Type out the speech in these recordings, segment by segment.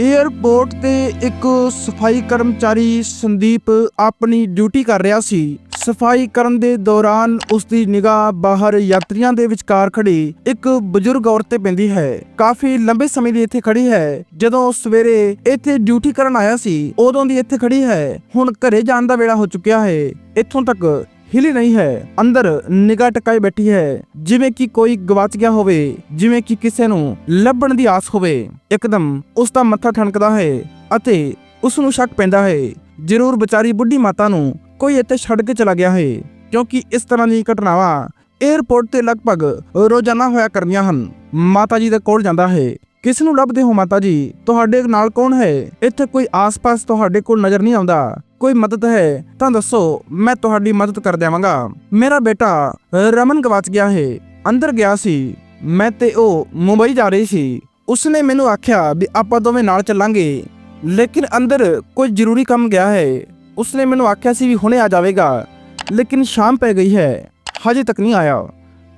Airport ਤੇ ਇੱਕ ਸਫ਼ਾਈ ਕਰਮਚਾਰੀ ਸੰਦੀਪ ਆਪਣੀ ਡਿਊਟੀ ਕਰ ਰਿਹਾ ਸੀ। ਸਫ਼ਾਈ ਕਰਨ ਦੇ ਦੌਰਾਨ ਉਸ ਦੀ ਨਿਗਾਹ ਬਾਹਰ ਯਾਤਰੀਆਂ ਦੇ ਵਿਚਕਾਰ ਖੜੀ ਇੱਕ ਬਜ਼ੁਰਗ ਔਰਤ ਤੇ ਪੈਂਦੀ ਹੈ। ਕਾਫੀ ਲੰਬੇ ਸਮੇਂ ਦੀ ਇੱਥੇ ਖੜੀ ਹੈ। ਜਦੋਂ ਸਵੇਰੇ ਇੱਥੇ ਡਿਊਟੀ ਕਰਨ ਆਇਆ ਸੀ, ਉਦੋਂ ਦੀ ਇੱਥੇ ਖੜੀ ਹੈ। ਹੁਣ ਘਰੇ ਜਾਣ ਦਾ ਵੇਲਾ ਹੋ ਚੁੱਕਿਆ ਹੈ। ਇੱਥੋਂ ਤੱਕ ਹਿਲੀ ਨਹੀਂ ਹੈ। ਅੰਦਰ ਨਿਗਾਹ ਟਕਾਈ ਬੈਠੀ ਹੈ। ਜਿਵੇਂ ਕਿ ਕੋਈ ਗਵਾਚ ਗਿਆ ਹੋਵੇ, ਜਿਵੇਂ ਕਿ ਕਿਸੇ ਨੂੰ ਲੱਭਣ ਦੀ ਆਸ ਹੋਵੇ, ਇੱਕਦਮ ਉਸ ਦਾ ਮੱਥਾ ਠਣਕਦਾ ਹੈ ਅਤੇ ਉਸ ਨੂੰ ਸ਼ੱਕ ਪੈਂਦਾ ਹੈ। ਜ਼ਰੂਰ ਵਿਚਾਰੀ ਬੁੱਢੀ ਮਾਤਾ ਨੂੰ ਕੋਈ ਇੱਥੇ ਛੱਡ ਕੇ ਚਲਾ ਗਿਆ ਹੈ, ਕਿਉਂਕਿ ਇਸ ਤਰ੍ਹਾਂ ਦੀ ਘਟਨਾਵਾਂ 에ਅਰਪੋਰਟ ਤੇ ਲਗਭਗ ਰੋਜ਼ਾਨਾ ਹੋਇਆ ਕਰਦੀਆਂ ਹਨ। ਮਾਤਾ ਜੀ ਦੇ ਕੋਲ ਜਾਂਦਾ ਹੈ। ਕਿਸ ਨੂੰ ਲੱਭਦੇ ਹੋ ਮਾਤਾ ਜੀ? ਤੁਹਾਡੇ ਨਾਲ ਕੌਣ ਹੈ? ਇੱਥੇ ਕੋਈ ਆਸ-ਪਾਸ ਤੁਹਾਡੇ ਕੋਲ ਨਜ਼ਰ ਨਹੀਂ ਆਉਂਦਾ। ਕੋਈ ਮਦਦ ਹੈ ਤਾਂ ਦੱਸੋ, ਮੈਂ ਤੁਹਾਡੀ ਮਦਦ ਕਰ ਦੇਵਾਂਗਾ ਮੇਰਾ ਬੇਟਾ ਰਮਨ ਗਵਾਚ ਗਿਆ ਹੈ। ਅੰਦਰ ਗਿਆ ਸੀ। ਮੈਂ ਤੇ ਉਹ ਮੁੰਬਈ ਜਾ ਰਹੀ ਸੀ। ਉਸਨੇ ਮੈਨੂੰ ਆਖਿਆ ਵੀ ਆਪਾਂ ਦੋਵੇਂ ਨਾਲ ਚੱਲਾਂਗੇ। ਲੇਕਿਨ ਅੰਦਰ ਕੋਈ ਜ਼ਰੂਰੀ ਕੰਮ ਗਿਆ ਹੈ। ਉਸਨੇ ਮੈਨੂੰ ਆਖਿਆ ਸੀ ਵੀ ਹੁਣੇ ਆ ਜਾਵੇਗਾ। ਲੇਕਿਨ ਸ਼ਾਮ ਪੈ ਗਈ ਹੈ। ਹਜੇ ਤੱਕ ਨਹੀਂ ਆਇਆ।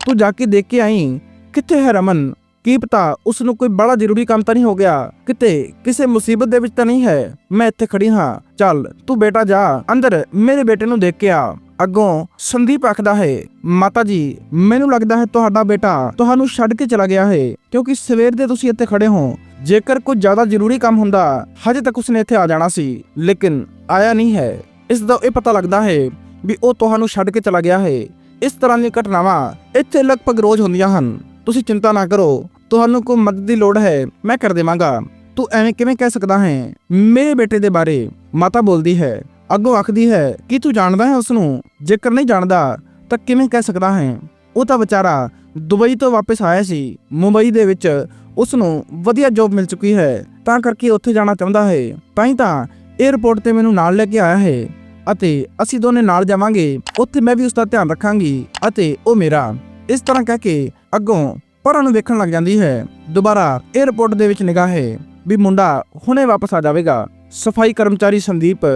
ਤੂੰ ਜਾ ਕੇ ਦੇਖ ਕੇ ਆਈ। ਕਿੱਥੇ ਹੈ ਰਮਨ? ਕੀ ਪਤਾ ਉਸ ਨੂੰ ਕੋਈ ਬੜਾ ਜ਼ਰੂਰੀ ਕੰਮ ਤਾਂ ਨਹੀਂ ਹੋ ਗਿਆ? ਕਿਤੇ ਕਿਸੇ ਮੁਸੀਬਤ ਦੇ ਵਿੱਚ ਤਾਂ ਨਹੀਂ ਹੈ? ਮੈਂ ਇੱਥੇ ਖੜੀ ਹਾਂ। ਚੱਲ, ਤੂੰ ਬੇਟਾ ਜਾ। ਅੰਦਰ, ਮੇਰੇ ਬੇਟੇ ਨੂੰ ਦੇਖ ਕੇ ਆ। ਅੱਗੋਂ ਸੰਦੀਪ ਆਖਦਾ ਹੈ, ਮਾਤਾ ਜੀ, ਮੈਨੂੰ ਲੱਗਦਾ ਹੈ ਤੁਹਾਡਾ ਬੇਟਾ ਤੁਹਾਨੂੰ ਛੱਡ ਕੇ ਚਲਾ ਗਿਆ ਹੈ, ਕਿਉਂਕਿ ਸਵੇਰ ਦੇ ਤੁਸੀਂ ਇੱਥੇ ਖੜੇ ਹੋ। ਜੇਕਰ ਕੋਈ ਜ਼ਿਆਦਾ ਜ਼ਰੂਰੀ ਕੰਮ ਹੁੰਦਾ, ਹਜੇ ਤੱਕ ਉਸਨੇ ਇੱਥੇ ਆ ਜਾਣਾ ਸੀ, ਲੇਕਿਨ ਆਇਆ ਨਹੀਂ ਹੈ। ਇਸ ਦਾ ਇਹ ਪਤਾ ਲੱਗਦਾ ਹੈ ਵੀ ਉਹ ਤੁਹਾਨੂੰ ਛੱਡ ਕੇ ਚਲਾ ਗਿਆ ਹੈ। ਇਸ ਤਰ੍ਹਾਂ ਦੀਆਂ ਘਟਨਾਵਾਂ ਇੱਥੇ ਲਗਭਗ ਰੋਜ਼ ਹੁੰਦੀਆਂ ਹਨ। ਤੁਸੀਂ ਚਿੰਤਾ ਨਾ ਕਰੋ ਤੁਹਾਨੂੰ ਕੋਈ ਮਦਦ ਦੀ ਲੋੜ ਹੈ, ਮੈਂ ਕਰ ਦੇਵਾਂਗਾ। ਤੂੰ ਐਵੇਂ ਕਿਵੇਂ ਕਹਿ ਸਕਦਾ ਹੈ? ਮੇਰੇ ਬੇਟੇ ਦੇ ਬਾਰੇ ਮਾਤਾ ਬੋਲਦੀ ਹੈ, ਅੱਗੋਂ ਆਖਦੀ ਹੈ, ਕਿ ਤੂੰ ਜਾਣਦਾ ਹੈ ਉਸ ਨੂੰ ਜੇਕਰ ਨਹੀਂ ਜਾਣਦਾ, ਤਾਂ ਕਿਵੇਂ ਕਹਿ ਸਕਦਾ ਹੈ? ਉਹ ਤਾਂ ਵਿਚਾਰਾ ਦੁਬਈ ਤੋਂ ਵਾਪਸ ਆਇਆ ਸੀ। ਮੁੰਬਈ ਦੇ ਵਿੱਚ ਉਸ ਨੂੰ ਵਧੀਆ ਜੌਬ ਮਿਲ ਚੁੱਕੀ ਹੈ, ਤਾਂ ਕਰਕੇ ਉੱਥੇ ਜਾਣਾ ਚਾਹੁੰਦਾ ਹੈ। ਤਾਂ ਹੀ ਤਾਂ 에ਅਰਪੋਰਟ ਤੇ ਮੈਨੂੰ ਨਾਲ ਲੈ ਕੇ ਆਇਆ ਹੈ ਅਤੇ ਅਸੀਂ ਦੋਨੇ ਨਾਲ ਜਾਵਾਂਗੇ, ਉੱਥੇ ਮੈਂ ਵੀ ਉਸ ਦਾ ਧਿਆਨ ਰੱਖਾਂਗੀ ਅਤੇ ਉਹ ਮੇਰਾ। ਇਸ ਤਰ੍ਹਾਂ ਕਹਿ ਕੇ ਅੱਗੋਂ ਪਰਾਂ ਨੂੰ ਵੇਖਣ ਲੱਗ ਜਾਂਦੀ ਹੈ। ਦੁਬਾਰਾ 에ਅਰਪੋਰਟ ਦੇ ਵਿੱਚ ਨਿਗਾਹ ਹੈ ਵੀ ਮੁੰਡਾ ਹੁਣੇ ਵਾਪਸ ਆ ਜਾਵੇਗਾ। ਸਫ਼ਾਈ ਕਰਮਚਾਰੀ ਸੰਦੀਪ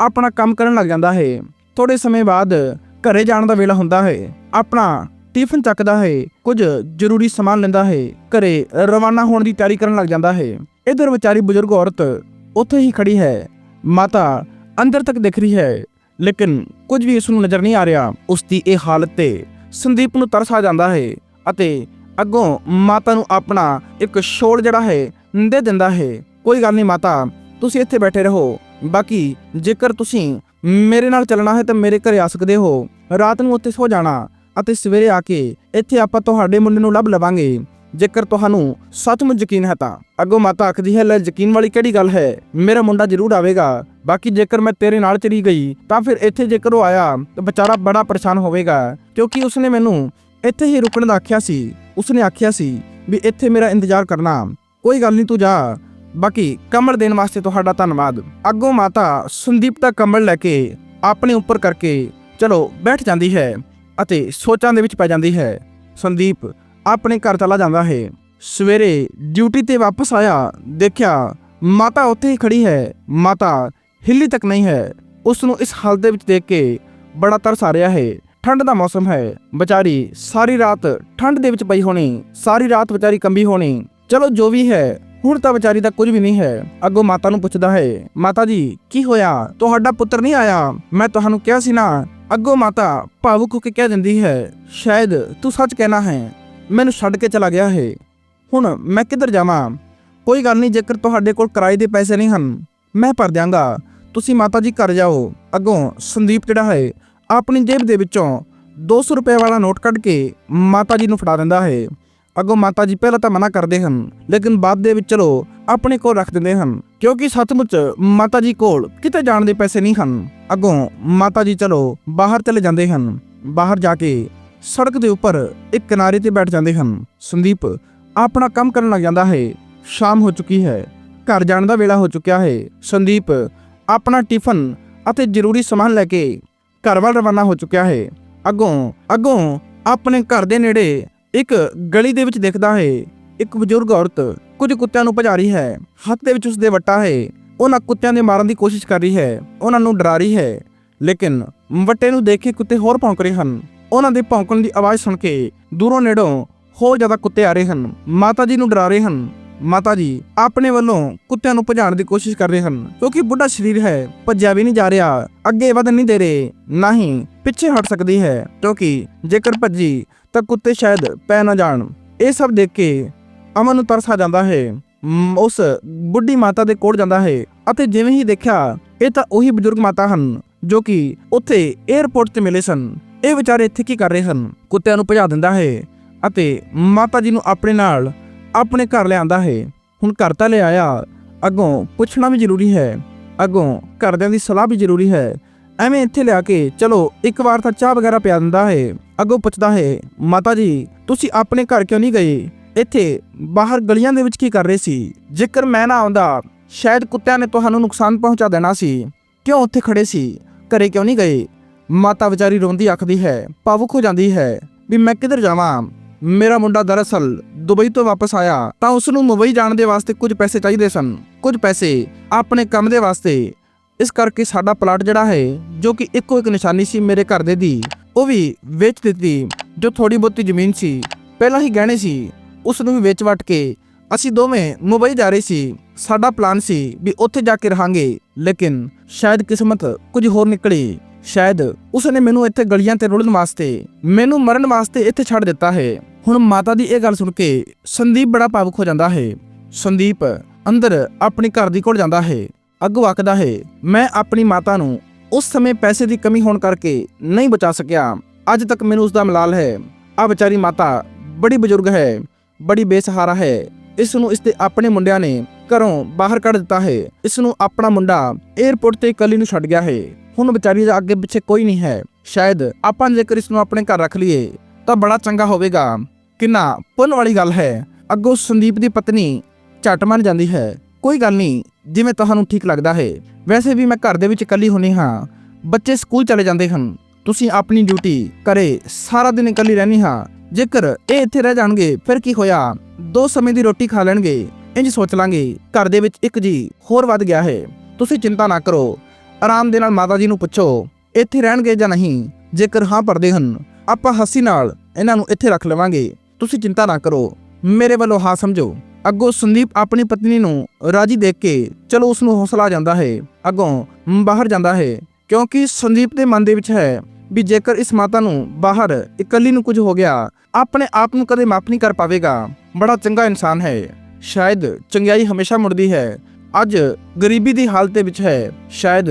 ਆਪਣਾ ਕੰਮ ਕਰਨ ਲੱਗ ਜਾਂਦਾ ਹੈ। ਥੋੜੇ ਸਮੇਂ ਬਾਅਦ ਘਰੇ ਜਾਣ ਦਾ ਵੇਲਾ ਹੁੰਦਾ ਹੈ। ਆਪਣਾ ਟਿਫਨ ਚੱਕਦਾ ਹੈ, ਕੁਝ ਜ਼ਰੂਰੀ ਸਮਾਨ ਲੈਂਦਾ ਹੈ। ਘਰੇ ਰਵਾਨਾ ਹੋਣ ਦੀ ਤਿਆਰੀ ਕਰਨ ਲੱਗ ਜਾਂਦਾ ਹੈ। ਇਧਰ ਵਿਚਾਰੀ ਬਜ਼ੁਰਗ ਔਰਤ ਉੱਥੇ ਹੀ ਖੜੀ ਹੈ। ਮਾਤਾ ਅੰਦਰ ਤੱਕ ਦਿਖ ਰਹੀ ਹੈ, ਲੇਕਿਨ ਕੁਝ ਵੀ ਉਸ ਨੂੰ ਨਜ਼ਰ ਨਹੀਂ ਆ ਰਿਹਾ। ਉਸ ਦੀ ਇਹ ਹਾਲਤ ਤੇ ਸੰਦੀਪ ਨੂੰ ਤਰਸ ਆ ਜਾਂਦਾ ਹੈ ਅਤੇ ਅੱਗੋਂ ਮਾਤਾ ਨੂੰ ਆਪਣਾ ਇੱਕ ਛੋੜ ਜਿਹੜਾ ਹੈ, ਦੇ ਦਿੰਦਾ ਹੈ। ਕੋਈ ਗੱਲ ਨਹੀਂ ਮਾਤਾ, ਤੁਸੀਂ ਇੱਥੇ ਬੈਠੇ ਰਹੋ। ਬਾਕੀ ਜੇਕਰ ਤੁਸੀਂ ਮੇਰੇ ਨਾਲ ਚੱਲਣਾ ਹੈ ਤਾਂ ਮੇਰੇ ਘਰੇ ਆ ਸਕਦੇ ਹੋ। ਰਾਤ ਨੂੰ ਉੱਥੇ ਸੋ ਜਾਣਾ ਅਤੇ ਸਵੇਰੇ ਆ ਕੇ ਇੱਥੇ ਆਪਾਂ ਤੁਹਾਡੇ ਮੁੰਡੇ ਨੂੰ ਲੱਭ ਲਵਾਂਗੇ। ਜੇਕਰ ਤੁਹਾਨੂੰ ਸੱਚਮੁੱਚ ਯਕੀਨ ਹੈ ਤਾਂ। ਅੱਗੋਂ ਮਾਤਾ ਆਖਦੀ ਹੈ, ਲੈ ਯਕੀਨ ਵਾਲੀ ਕਿਹੜੀ ਗੱਲ ਹੈ? ਮੇਰਾ ਮੁੰਡਾ ਜ਼ਰੂਰ ਆਵੇਗਾ। ਬਾਕੀ ਜੇਕਰ ਮੈਂ ਤੇਰੇ ਨਾਲ ਚਲੀ ਗਈ, ਤਾਂ ਫਿਰ ਇੱਥੇ ਜੇਕਰ ਉਹ ਆਇਆ ਤਾਂ ਵਿਚਾਰਾ ਬੜਾ ਪਰੇਸ਼ਾਨ ਹੋਵੇਗਾ। ਕਿਉਂਕਿ ਉਸਨੇ ਮੈਨੂੰ ਇੱਥੇ ਹੀ ਰੁਕਣ ਦਾ ਆਖਿਆ ਸੀ। ਉਸਨੇ ਆਖਿਆ ਸੀ ਵੀ ਇੱਥੇ ਮੇਰਾ ਇੰਤਜ਼ਾਰ ਕਰਨਾ। ਕੋਈ ਗੱਲ ਨਹੀਂ, ਤੂੰ ਜਾ। ਬਾਕੀ ਕਮਲ ਦੇਣ ਵਾਸਤੇ ਤੁਹਾਡਾ ਧੰਨਵਾਦ। ਅੱਗੋਂ ਮਾਤਾ ਸੰਦੀਪ ਦਾ ਕਮਲ ਲੈ ਕੇ ਆਪਣੇ ਉੱਪਰ ਕਰਕੇ ਚਲੋ ਬੈਠ ਜਾਂਦੀ ਹੈ ਅਤੇ ਸੋਚਾਂ ਦੇ ਵਿੱਚ ਪੈ ਜਾਂਦੀ ਹੈ, ਸੰਦੀਪ ਆਪਣੇ ਘਰ ਚਲਾ ਜਾਂਦਾ ਹੈ। ਸਵੇਰੇ ਡਿਊਟੀ ਤੇ ਵਾਪਸ ਆਇਆ, ਦੇਖਿਆ ਮਾਤਾ ਉੱਥੇ ਹੀ ਖੜੀ ਹੈ। ਮਾਤਾ ਹਿੱਲੀ ਤੱਕ ਨਹੀਂ ਹੈ। ਉਸ ਨੂੰ ਇਸ ਹਾਲਤ ਦੇ ਵਿੱਚ ਦੇਖ ਕੇ ਬੜਾ ਤਰਸ ਆ ਰਿਹਾ ਹੈ। ਠੰਡ ਦਾ ਮੌਸਮ ਹੈ। ਵਿਚਾਰੀ ਸਾਰੀ ਰਾਤ ਠੰਡ ਦੇ ਵਿੱਚ ਪਈ ਹੋਣੀ, ਸਾਰੀ ਰਾਤ ਵਿਚਾਰੀ ਕੰਬੀ ਹੋਣੀ। ਚਲੋ ਜੋ ਵੀ ਹੈ, ਹੁਣ ਤਾਂ ਵਿਚਾਰੀ ਦਾ ਕੁਝ ਵੀ ਨਹੀਂ ਹੈ। ਅੱਗੋਂ ਮਾਤਾ ਨੂੰ ਪੁੱਛਦਾ ਹੈ, ਮਾਤਾ ਜੀ, ਕੀ ਹੋਇਆ? ਤੁਹਾਡਾ ਪੁੱਤਰ ਨਹੀਂ ਆਇਆ? ਮੈਂ ਤੁਹਾਨੂੰ ਕਿਹਾ ਸੀ ਨਾ, ਅੱਗੋਂ ਮਾਤਾ ਭਾਵੁਕ ਹੋ ਕੇ ਕਹਿ ਦਿੰਦੀ ਹੈ, ਸ਼ਾਇਦ ਤੂੰ ਸੱਚ ਕਹਿਣਾ ਹੈ। ਮੈਨੂੰ ਛੱਡ ਕੇ ਚਲਾ ਗਿਆ ਹੈ। ਹੁਣ ਮੈਂ ਕਿੱਧਰ ਜਾਵਾਂ? ਕੋਈ ਗੱਲ ਨਹੀਂ, ਜੇਕਰ ਤੁਹਾਡੇ ਕੋਲ ਕਿਰਾਏ ਦੇ ਪੈਸੇ ਨਹੀਂ ਹਨ, ਮੈਂ ਭਰ ਦਿਆਂਗਾ। ਤੁਸੀਂ ਮਾਤਾ ਜੀ ਘਰ ਜਾਓ। ਅੱਗੋਂ ਸੰਦੀਪ ਜਿਹੜਾ ਹੈ ਆਪਣੀ ਜੇਬ ਦੇ ਵਿੱਚੋਂ 200 ਰੁਪਏ ਵਾਲਾ ਨੋਟ ਕੱਢ ਕੇ ਮਾਤਾ ਜੀ ਨੂੰ ਫੜਾ ਦਿੰਦਾ ਹੈ। ਅੱਗੋਂ ਮਾਤਾ ਜੀ ਪਹਿਲਾਂ ਤਾਂ ਮਨਾ ਕਰਦੇ ਹਨ, ਲੇਕਿਨ ਬਾਅਦ ਦੇ ਵਿੱਚ ਚਲੋ ਆਪਣੇ ਕੋਲ ਰੱਖ ਦਿੰਦੇ ਹਨ, ਕਿਉਂਕਿ ਸੱਚਮੁੱਚ ਮਾਤਾ ਜੀ ਕੋਲ ਕਿਤੇ ਜਾਣ ਦੇ ਪੈਸੇ ਨਹੀਂ ਹਨ। ਅੱਗੋਂ ਮਾਤਾ ਜੀ ਚਲੋ ਬਾਹਰ ਚਲੇ ਜਾਂਦੇ ਹਨ। ਬਾਹਰ ਜਾ ਕੇ ਸੜਕ ਦੇ ਉੱਪਰ ਇੱਕ ਕਿਨਾਰੇ ਤੇ ਬੈਠ ਜਾਂਦੇ ਹਨ। ਸੰਦੀਪ ਆਪਣਾ ਕੰਮ ਕਰਨ ਲੱਗ ਜਾਂਦਾ ਹੈ। ਸ਼ਾਮ ਹੋ ਚੁੱਕੀ ਹੈ। ਘਰ ਜਾਣ ਦਾ ਵੇਲਾ ਹੋ ਚੁੱਕਿਆ ਹੈ। ਸੰਦੀਪ ਆਪਣਾ ਟਿਫਨ ਅਤੇ ਜ਼ਰੂਰੀ ਸਮਾਨ ਲੈ ਕੇ ਘਰ ਵੱਲ ਰਵਾਨਾ ਹੋ ਚੁੱਕਿਆ ਹੈ। ਅੱਗੋਂ ਅੱਗੋਂ ਆਪਣੇ ਘਰ ਦੇ ਨੇੜੇ ਇੱਕ ਗਲੀ ਦੇ ਵਿੱਚ ਦਿਖਦਾ ਹੈ। ਇੱਕ ਬਜ਼ੁਰਗ ਔਰਤ ਕੁਝ ਕੁੱਤਿਆਂ ਨੂੰ ਭਜਾ ਰਹੀ ਹੈ। ਹੱਥ ਦੇ ਵਿੱਚ ਉਸਦੇ ਵੱਟਾ ਹੈ। ਉਹਨਾਂ ਕੁੱਤਿਆਂ ਦੇ ਮਾਰਨ ਦੀ ਕੋਸ਼ਿਸ਼ ਕਰ ਰਹੀ ਹੈ। ਉਹਨਾਂ ਨੂੰ ਡਰਾ ਰਹੀ ਹੈ। ਲੇਕਿਨ ਵੱਟੇ ਨੂੰ ਦੇਖ ਕੇ ਕੁੱਤੇ ਹੋਰ ਭੌਂਕ ਰਹੇ ਹਨ। ਉਹਨਾਂ ਦੇ ਭੌਂਕਣ ਦੀ ਆਵਾਜ਼ ਸੁਣ ਕੇ ਦੂਰੋਂ ਨੇੜੋਂ ਹੋਰ ਜ਼ਿਆਦਾ ਕੁੱਤੇ ਆ ਰਹੇ ਹਨ। ਮਾਤਾ ਜੀ ਨੂੰ ਡਰਾ ਰਹੇ ਹਨ। ਮਾਤਾ ਜੀ, ਆਪਣੇ ਵੱਲੋਂ ਕੁੱਤਿਆਂ ਨੂੰ ਭਜਾਉਣ ਦੀ ਕੋਸ਼ਿਸ਼ ਕਰ ਰਹੇ ਹਨ। ਕਿਉਂਕਿ ਬੁੱਢਾ ਸਰੀਰ ਹੈ, ਭੱਜਿਆ ਵੀ ਨਹੀਂ ਜਾ ਰਿਹਾ, ਅੱਗੇ ਵਧਣ ਨਹੀਂ ਦੇ ਰਹੇ, ਨਾ ਹੀ ਪਿੱਛੇ ਹਟ ਸਕਦੀ ਹੈ। ਕਿਉਂਕਿ ਜੇਕਰ ਭੱਜੀ, ਤਾਂ ਕੁੱਤੇ ਸ਼ਾਇਦ ਪੈ ਨਾ ਜਾਣ। ਇਹ ਸਭ ਦੇਖ ਕੇ ਅਮਨ ਨੂੰ ਤਰਸ ਆ ਜਾਂਦਾ ਹੈ। ਉਸ ਬੁੱਢੀ ਮਾਤਾ ਦੇ ਕੋਲ ਜਾਂਦਾ ਹੈ ਅਤੇ ਜਿਵੇਂ ਹੀ ਦੇਖਿਆ, ਇਹ ਤਾਂ ਉਹੀ ਬਜ਼ੁਰਗ ਮਾਤਾ ਹਨ, ਜੋ ਕਿ ਉੱਥੇ 에ਅਰਪੋਰਟ ਤੇ ਮਿਲੇ ਸਨ। ਇਹ ਵਿਚਾਰੇ ਇੱਥੇ ਕੀ ਕਰ ਰਹੇ ਹਨ? ਕੁੱਤਿਆਂ ਨੂੰ ਭਜਾ ਦਿੰਦਾ ਹੈ ਅਤੇ ਮਾਤਾ ਜੀ ਨੂੰ ਆਪਣੇ ਨਾਲ ਆਪਣੇ ਘਰ ਲਿਆਂਦਾ ਹੈ। ਹੁਣ ਘਰ ਤਾਂ ਲਿਆਇਆ ਅੱਗੋਂ ਪੁੱਛਣਾ ਵੀ ਜ਼ਰੂਰੀ ਹੈ। ਅੱਗੋਂ ਘਰਦਿਆਂ ਦੀ ਸਲਾਹ ਵੀ ਜ਼ਰੂਰੀ ਹੈ। ਐਵੇਂ ਇੱਥੇ ਲਿਆ ਕੇ ਚਲੋ, ਇੱਕ ਵਾਰ ਤਾਂ ਚਾਹ ਵਗੈਰਾ ਪਿਆ ਦਿੰਦਾ ਹੈ। ਅੱਗੋਂ ਪੁੱਛਦਾ ਹੈ, ਮਾਤਾ ਜੀ, ਤੁਸੀਂ ਆਪਣੇ ਘਰ ਕਿਉਂ ਨਹੀਂ ਗਏ? ਇੱਥੇ ਬਾਹਰ ਗਲੀਆਂ ਦੇ ਵਿੱਚ ਕੀ ਕਰ ਰਹੇ ਸੀ? ਜੇਕਰ ਮੈਂ ਨਾ ਆਉਂਦਾ, ਸ਼ਾਇਦ ਕੁੱਤਿਆਂ ਨੇ ਤੁਹਾਨੂੰ ਨੁਕਸਾਨ ਪਹੁੰਚਾ ਦੇਣਾ ਸੀ। ਕਿਉਂ ਉੱਥੇ ਖੜੇ ਸੀ? ਘਰੇ ਕਿਉਂ ਨਹੀਂ ਗਏ? ਮਾਤਾ ਵਿਚਾਰੀ ਰੋਂਦੀ ਆਖਦੀ ਹੈ, ਭਾਵੁਕ ਹੋ ਜਾਂਦੀ ਹੈ ਵੀ ਮੈਂ ਕਿੱਧਰ ਜਾਵਾਂ? ਮੇਰਾ ਮੁੰਡਾ ਦਰਅਸਲ ਦੁਬਈ ਤੋਂ ਵਾਪਸ ਆਇਆ, ਤਾਂ ਉਸ ਨੂੰ ਮੁੰਬਈ ਜਾਣ ਦੇ ਵਾਸਤੇ ਕੁਝ ਪੈਸੇ ਚਾਹੀਦੇ ਸਨ। ਕੁਝ ਪੈਸੇ ਆਪਣੇ ਕੰਮ ਦੇ ਵਾਸਤੇ। ਇਸ ਕਰਕੇ ਸਾਡਾ ਪਲਾਟ ਜਿਹੜਾ ਹੈ, ਜੋ ਕਿ ਇੱਕੋ ਇੱਕ ਨਿਸ਼ਾਨੀ ਸੀ ਮੇਰੇ ਘਰ ਦੇ ਦੀ, ਉਹ ਵੀ ਵੇਚ ਦਿੱਤੀ, ਜੋ ਥੋੜੀ ਬਹੁਤੀ ਜ਼ਮੀਨ ਸੀ। ਪਹਿਲਾਂ ਹੀ ਗਹਿਣੇ ਸੀ ਉਸ ਨੂੰ ਵੀ ਵੇਚ ਵਟ ਕੇ। ਅਸੀਂ ਦੋਵੇਂ ਮੁੰਬਈ ਜਾ ਰਹੇ ਸੀ। ਸਾਡਾ ਪਲਾਨ ਸੀ ਵੀ ਉੱਥੇ ਜਾ ਕੇ ਰਹਾਂਗੇ, ਲੇਕਿਨ ਸ਼ਾਇਦ ਕਿਸਮਤ ਕੁਝ ਹੋਰ ਨਿਕਲੀ। ਸ਼ਾਇਦ ਉਸਨੇ ਮੈਨੂੰ ਇੱਥੇ ਗਲੀਆਂ ਤੇ ਰੁਲਣ ਵਾਸਤੇ, ਮੈਨੂੰ ਮਰਨ ਵਾਸਤੇ ਇੱਥੇ ਛੱਡ ਦਿੱਤਾ ਹੈ। ਹੁਣ ਮਾਤਾ ਦੀ ਇਹ ਗੱਲ ਸੁਣ ਕੇ ਸੰਦੀਪ ਬੜਾ ਭਾਵੁਕ ਹੋ ਜਾਂਦਾ ਹੈ। ਸੰਦੀਪ ਅੰਦਰ ਆਪਣੀ ਘਰ ਦੀ ਕੋਲ ਜਾਂਦਾ ਹੈ। ਅੱਗੋਂ ਆਖਦਾ ਹੈ, ਮੈਂ ਆਪਣੀ ਮਾਤਾ ਨੂੰ ਉਸ ਸਮੇਂ ਪੈਸੇ ਦੀ ਕਮੀ ਹੋਣ ਕਰਕੇ ਨਹੀਂ ਬਚਾ ਸਕਿਆ। ਅੱਜ ਤੱਕ ਮੈਨੂੰ ਉਸ ਦਾ ਮਲਾਲ ਹੈ। ਆ ਵਿਚਾਰੀ ਮਾਤਾ ਬੜੀ ਬਜ਼ੁਰਗ ਹੈ, ਬੜੀ ਬੇਸਹਾਰਾ ਹੈ। ਇਸ ਨੂੰ ਇਸ ਦੇ ਆਪਣੇ ਮੁੰਡਿਆਂ ਨੇ ਘਰੋਂ ਬਾਹਰ ਕੱਢ ਦਿੱਤਾ ਹੈ। ਇਸ ਨੂੰ ਆਪਣਾ ਮੁੰਡਾ 에ਅਰਪੋਰਟ ਤੇ ਇਕੱਲੀ ਨੂੰ ਛੱਡ ਗਿਆ ਹੈ। ਹੁਣ ਵਿਚਾਰੀ ਦਾ ਅੱਗੇ ਪਿੱਛੇ ਕੋਈ ਨਹੀਂ ਹੈ। ਸ਼ਾਇਦ ਆਪਾਂ ਜੇਕਰ ਇਸ ਨੂੰ ਆਪਣੇ ਘਰ ਰੱਖ ਲਈਏ, ਤਾਂ ਬੜਾ ਚੰਗਾ ਹੋਵੇਗਾ। ਕਿੰਨਾ ਪੁੰਨ ਵਾਲੀ ਗੱਲ ਹੈ। ਅੱਗੋਂ ਸੰਦੀਪ ਦੀ ਪਤਨੀ ਝਟ ਮੰਨ ਜਾਂਦੀ ਹੈ। ਕੋਈ ਗੱਲ ਨਹੀਂ, ਜਿਵੇਂ ਤੁਹਾਨੂੰ ਠੀਕ ਲੱਗਦਾ ਹੈ। ਵੈਸੇ ਵੀ ਮੈਂ ਘਰ ਦੇ ਵਿੱਚ ਇਕੱਲੀ ਹੁੰਨੀ ਹਾਂ। ਬੱਚੇ ਸਕੂਲ ਚਲੇ ਜਾਂਦੇ ਹਨ। ਤੁਸੀਂ ਆਪਣੀ ਡਿਊਟੀ ਕਰੇ ਸਾਰਾ ਦਿਨ ਇਕੱਲੀ ਰਹਿਣੀ ਹਾਂ। ਜੇਕਰ ਇਹ ਇੱਥੇ ਰਹਿ ਜਾਣਗੇ, ਫਿਰ ਕੀ ਹੋਇਆ? ਦੋ ਸਮੇਂ ਦੀ ਰੋਟੀ ਖਾ ਲੈਣਗੇ। ਇੰਜ ਸੋਚ ਲਾਂਗੇ, ਘਰ ਦੇ ਵਿੱਚ ਇੱਕ ਜੀ ਹੋਰ ਵੱਧ ਗਿਆ ਹੈ। ਤੁਸੀਂ ਚਿੰਤਾ ਨਾ ਕਰੋ। ਆਰਾਮ ਦੇ ਨਾਲ ਮਾਤਾ ਜੀ ਨੂੰ ਪੁੱਛੋ, ਇੱਥੇ ਰਹਿਣਗੇ ਜਾਂ ਨਹੀਂ? ਜੇਕਰ ਹਾਂ ਪਰਦੇ ਹਨ, ਆਪਾਂ ਹੱਸੀ ਨਾਲ ਇਹਨਾਂ ਨੂੰ ਇੱਥੇ ਰੱਖ ਲਵਾਂਗੇ। ਤੁਸੀਂ ਚਿੰਤਾ ਨਾ ਕਰੋ, ਮੇਰੇ ਵੱਲੋਂ ਹਾਂ ਸਮਝੋ। ਅੱਗੋਂ ਸੰਦੀਪ ਆਪਣੀ ਪਤਨੀ ਨੂੰ ਰਾਜੀ ਦੇਖ ਕੇ ਚਲੋ ਉਸ ਨੂੰ ਹੌਸਲਾ ਜਾਂਦਾ ਹੈ। ਅੱਗੋਂ ਬਾਹਰ ਜਾਂਦਾ ਹੈ, ਕਿਉਂਕਿ ਸੰਦੀਪ ਦੇ ਮਨ ਦੇ ਵਿੱਚ ਹੈ ਵੀ ਜੇਕਰ ਇਸ ਮਾਤਾ ਨੂੰ ਬਾਹਰ ਇਕੱਲੀ ਨੂੰ ਕੁਝ ਹੋ ਗਿਆ, ਆਪਣੇ ਆਪ ਨੂੰ ਕਦੇ ਮਾਫ ਨਹੀਂ ਕਰ ਪਾਵੇਗਾ। ਬੜਾ ਚੰਗਾ ਇਨਸਾਨ ਹੈ। ਸ਼ਾਇਦ ਚੰਗਿਆਈ ਹਮੇਸ਼ਾ ਮੁੜਦੀ ਹੈ ਅੱਜ ਗਰੀਬੀ ਦੀ ਹਾਲਤ ਦੇ ਵਿੱਚ ਹੈ, ਸ਼ਾਇਦ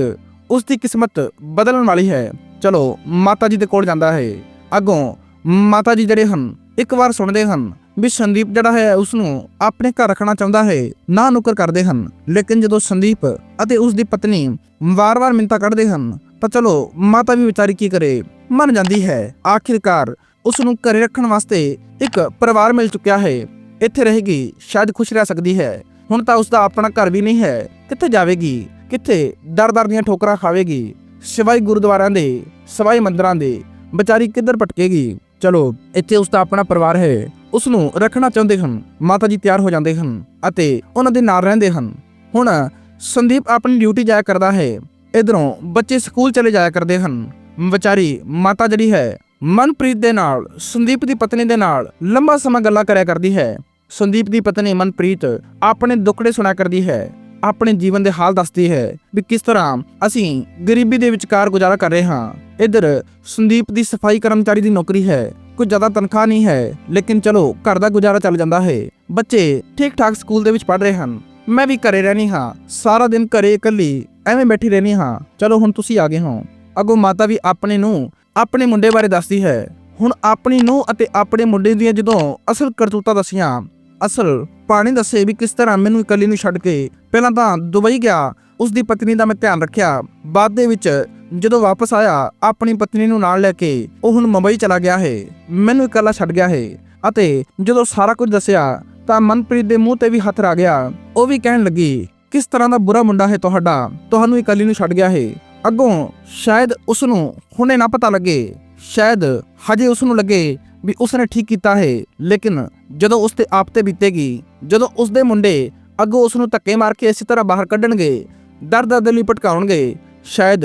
ਉਸ ਦੀ ਕਿਸਮਤ ਬਦਲਣ ਵਾਲੀ ਹੈ। ਚਲੋ, ਮਾਤਾ ਜੀ ਦੇ ਕੋਲ ਜਾਂਦਾ ਹੈ। ਅੱਗੋਂ ਮਾਤਾ ਜੀ ਜਿਹੜੇ ਹਨ, ਇੱਕ ਵਾਰ ਸੁਣਦੇ ਹਨ ਵੀ ਸੰਦੀਪ ਜਿਹੜਾ ਹੈ ਉਸ ਨੂੰ ਆਪਣੇ ਘਰ ਰੱਖਣਾ ਚਾਹੁੰਦਾ ਹੈ, ਨਾ ਨੁਕਰ ਕਰਦੇ ਹਨ। ਲੇਕਿਨ ਜਦੋਂ ਸੰਦੀਪ ਅਤੇ ਉਸ ਦੀ ਪਤਨੀ ਵਾਰ-ਵਾਰ ਮਿੰਤਾ ਕਰਦੇ ਹਨ, ਤਾਂ ਚਲੋ, ਮਾਤਾ ਵੀ ਵਿਚਾਰੀ ਕੀ ਕਰੇ? ਮੰਨ ਜਾਂਦੀ ਹੈ। ਆਖਿਰਕਾਰ ਉਸ ਨੂੰ ਘਰੇ ਰੱਖਣ ਵਾਸਤੇ ਇੱਕ ਪਰਿਵਾਰ ਮਿਲ ਚੁੱਕਿਆ ਹੈ। ਇੱਥੇ ਰਹੇਗੀ, ਸ਼ਾਇਦ ਖੁਸ਼ ਰਹਿ ਸਕਦੀ ਹੈ। ਹੁਣ ਤਾਂ ਉਸ ਦਾ ਆਪਣਾ ਘਰ ਵੀ ਨਹੀਂ ਹੈ। ਕਿੱਥੇ ਜਾਵੇਗੀ? ਕਿੱਥੇ? ਦਰ-ਦਰ ਦੀਆਂ ਠੋਕਰਾਂ ਖਾਵੇਗੀ। ਸਿਵਾਈ ਗੁਰਦੁਆਰਿਆਂ ਦੇ, ਸਿਵਾਈ ਮੰਦਰਾਂ ਦੇ, ਵਿਚਾਰੀ ਕਿੱਧਰ ਭਟਕੇਗੀ? ਚਲੋ, ਇੱਥੇ ਉਸ ਦਾ ਆਪਣਾ ਪਰਿਵਾਰ ਹੈ। ਉਸ ਨੂੰ ਰੱਖਣਾ ਚਾਹੁੰਦੇ ਹਨ, ਮਾਤਾ ਜੀ ਤਿਆਰ ਹੋ ਜਾਂਦੇ ਹਨ ਅਤੇ ਉਹਨਾਂ ਦੇ ਨਾਲ ਰਹਿੰਦੇ ਹਨ। ਹੁਣ ਸੰਦੀਪ ਆਪਣੀ ਡਿਊਟੀ ਜਾਇਆ ਕਰਦਾ ਹੈ। ਇਧਰੋਂ ਬੱਚੇ ਸਕੂਲ ਚਲੇ ਜਾਇਆ ਕਰਦੇ ਹਨ। ਵਿਚਾਰੀ ਮਾਤਾ ਜਿਹੜੀ ਹੈ, ਮਨਪ੍ਰੀਤ ਦੇ ਨਾਲ, ਸੰਦੀਪ ਦੀ ਪਤਨੀ ਦੇ ਨਾਲ ਲੰਬਾ ਸਮਾਂ ਗੱਲਾਂ ਕਰਿਆ ਕਰਦੀ ਹੈ। ਸੰਦੀਪ ਦੀ ਪਤਨੀ ਮਨਪ੍ਰੀਤ ਆਪਣੇ ਦੁੱਖੜੇ ਸੁਣਿਆ ਕਰਦੀ ਹੈ। ਆਪਣੇ ਜੀਵਨ ਦੇ ਹਾਲ ਦੱਸਦੀ ਹੈ ਵੀ ਕਿਸ ਤਰ੍ਹਾਂ ਅਸੀਂ ਗਰੀਬੀ ਦੇ ਵਿਚਕਾਰ ਗੁਜ਼ਾਰਾ ਕਰ ਰਹੇ ਹਾਂ। ਇਧਰ ਸੰਦੀਪ ਦੀ ਸਫ਼ਾਈ ਕਰਮਚਾਰੀ ਦੀ ਨੌਕਰੀ ਹੈ। ਕੁਝ ਜ਼ਿਆਦਾ ਤਨਖਾਹ ਨਹੀਂ ਹੈ, ਲੇਕਿਨ ਚਲੋ ਘਰ ਦਾ ਗੁਜ਼ਾਰਾ ਚੱਲ ਜਾਂਦਾ ਹੈ। ਬੱਚੇ ਠੀਕ ਠਾਕ ਸਕੂਲ ਦੇ ਵਿੱਚ ਪੜ੍ਹ ਰਹੇ ਹਨ। ਮੈਂ ਵੀ ਘਰੇ ਰਹਿਣੀ ਹਾਂ। ਸਾਰਾ ਦਿਨ ਘਰੇ ਇਕੱਲੀ ਐਵੇਂ ਬੈਠੀ ਰਹਿਣੀ ਹਾਂ। ਚਲੋ ਹੁਣ ਤੁਸੀਂ ਆ ਗਏ ਹੋ। ਅਗੋਂ ਮਾਤਾ ਵੀ ਆਪਣੇ ਨੂੰ ਆਪਣੇ ਮੁੰਡੇ ਬਾਰੇ ਦੱਸਦੀ ਹੈ। ਹੁਣ ਆਪਣੀ ਨੂੰ ਅਤੇ ਆਪਣੇ ਮੁੰਡੇ ਦੀਆਂ ਜਦੋਂ ਅਸਲ ਕਰਤੂਤਾਂ ਦੱਸੀਆਂ ਅਸਲ ਪਾਣੀ ਦੱਸੇ ਵੀ ਕਿਸ ਤਰ੍ਹਾਂ ਮੈਨੂੰ ਇਕੱਲੀ ਨੂੰ ਛੱਡ ਕੇ ਪਹਿਲਾਂ ਤਾਂ ਦੁਬਈ ਗਿਆ ਉਸ ਦੀ ਪਤਨੀ ਦਾ ਮੈਂ ਧਿਆਨ ਰੱਖਿਆ। ਬਾਅਦ ਦੇ ਵਿੱਚ ਜਦੋਂ ਵਾਪਸ ਆਇਆ, ਆਪਣੀ ਪਤਨੀ ਨੂੰ ਨਾਲ ਲੈ ਕੇ ਉਹ ਹੁਣ ਮੁੰਬਈ ਚਲਾ ਗਿਆ ਹੈ। ਮੈਨੂੰ ਇਕੱਲਾ ਛੱਡ ਗਿਆ ਹੈ ਅਤੇ ਜਦੋਂ ਸਾਰਾ ਕੁਝ ਦੱਸਿਆ ਤਾਂ ਮਨਪ੍ਰੀਤ ਦੇ ਮੂੰਹ ਤੇ ਵੀ ਹੱਥ ਆ ਗਿਆ। ਉਹ ਵੀ ਕਹਿਣ ਲੱਗੀ, ਕਿਸ ਤਰ੍ਹਾਂ ਦਾ ਬੁਰਾ ਮੁੰਡਾ ਹੈ ਤੁਹਾਡਾ? ਤੁਹਾਨੂੰ ਇਕੱਲੀ ਨੂੰ ਛੱਡ ਗਿਆ ਹੈ। ਅੱਗੋਂ ਸ਼ਾਇਦ ਉਸ ਨੂੰ ਹੁਣੇ ਨਾ ਪਤਾ ਲੱਗੇ। ਸ਼ਾਇਦ ਹਜੇ ਉਸ ਨੂੰ ਲੱਗੇ ਵੀ ਉਸਨੇ ਠੀਕ ਕੀਤਾ ਹੈ, ਲੇਕਿਨ ਜਦੋਂ ਉਸ ਤੇ ਆਪ ਤੇ ਬੀਤੇਗੀ, ਜਦੋਂ ਉਸ ਦੇ ਮੁੰਡੇ ਅੱਗੋਂ ਉਸ ਨੂੰ ਧੱਕੇ ਮਾਰ ਕੇ ਇਸੇ ਤਰ੍ਹਾਂ ਬਾਹਰ ਕੱਢਣਗੇ ਦਰ ਦਰ ਦੇ ਲਈ ਭਟਕਾਉਣਗੇ, ਸ਼ਾਇਦ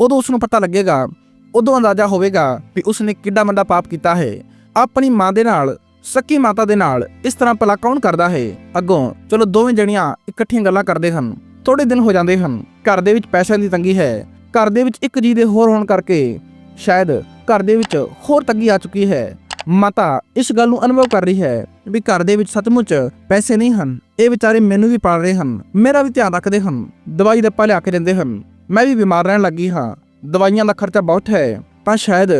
ਉਦੋਂ ਉਸ ਨੂੰ ਪਤਾ ਲੱਗੇਗਾ, ਉਦੋਂ ਅੰਦਾਜ਼ਾ ਹੋਵੇਗਾ ਵੀ ਉਸਨੇ ਕਿੱਡਾ ਵੱਡਾ ਪਾਪ ਕੀਤਾ ਹੈ। ਆਪਣੀ ਮਾਂ ਦੇ ਨਾਲ, ਸੱਕੀ ਮਾਤਾ ਦੇ ਨਾਲ ਇਸ ਤਰ੍ਹਾਂ ਭਲਾ ਕੌਣ ਕਰਦਾ ਹੈ? ਅੱਗੋਂ ਚਲੋ ਦੋਵੇਂ ਜਣੀਆਂ ਇਕੱਠੀਆਂ ਗੱਲਾਂ ਕਰਦੇ ਹਨ ਥੋੜੇ ਦਿਨ ਹੋ ਜਾਂਦੇ ਹਨ, ਘਰ ਦੇ ਵਿੱਚ ਪੈਸਿਆਂ ਦੀ ਤੰਗੀ ਹੈ, ਘਰ ਦੇ ਵਿੱਚ ਇੱਕ ਜੀ ਦੇ ਹੋਰ ਹੋਣ ਕਰਕੇ ਸ਼ਾਇਦ ਘਰ ਦੇ ਵਿੱਚ ਹੋਰ ਤੰਗੀ ਆ ਚੁੱਕੀ ਹੈ। ਮਾਤਾ, ਇਸ ਗੱਲ ਨੂੰ ਅਨੁਭਵ ਕਰ ਰਹੀ ਹੈ ਵੀ ਘਰ ਦੇ ਵਿੱਚ ਸੱਚਮੁੱਚ ਪੈਸੇ ਨਹੀਂ ਹਨ। ਇਹ ਵਿਚਾਰੇ ਮੈਨੂੰ ਵੀ ਪਾਲ ਰਹੇ ਹਨ। ਮੇਰਾ ਵੀ ਧਿਆਨ ਰੱਖਦੇ ਹਨ। ਦਵਾਈ ਦੱਪਾ ਲਿਆ ਕੇ ਦਿੰਦੇ ਹਨ। ਮੈਂ ਵੀ ਬਿਮਾਰ ਰਹਿਣ ਲੱਗੀ ਹਾਂ। ਦਵਾਈਆਂ ਦਾ ਖਰਚਾ ਬਹੁਤ ਹੈ। ਤਾਂ ਸ਼ਾਇਦ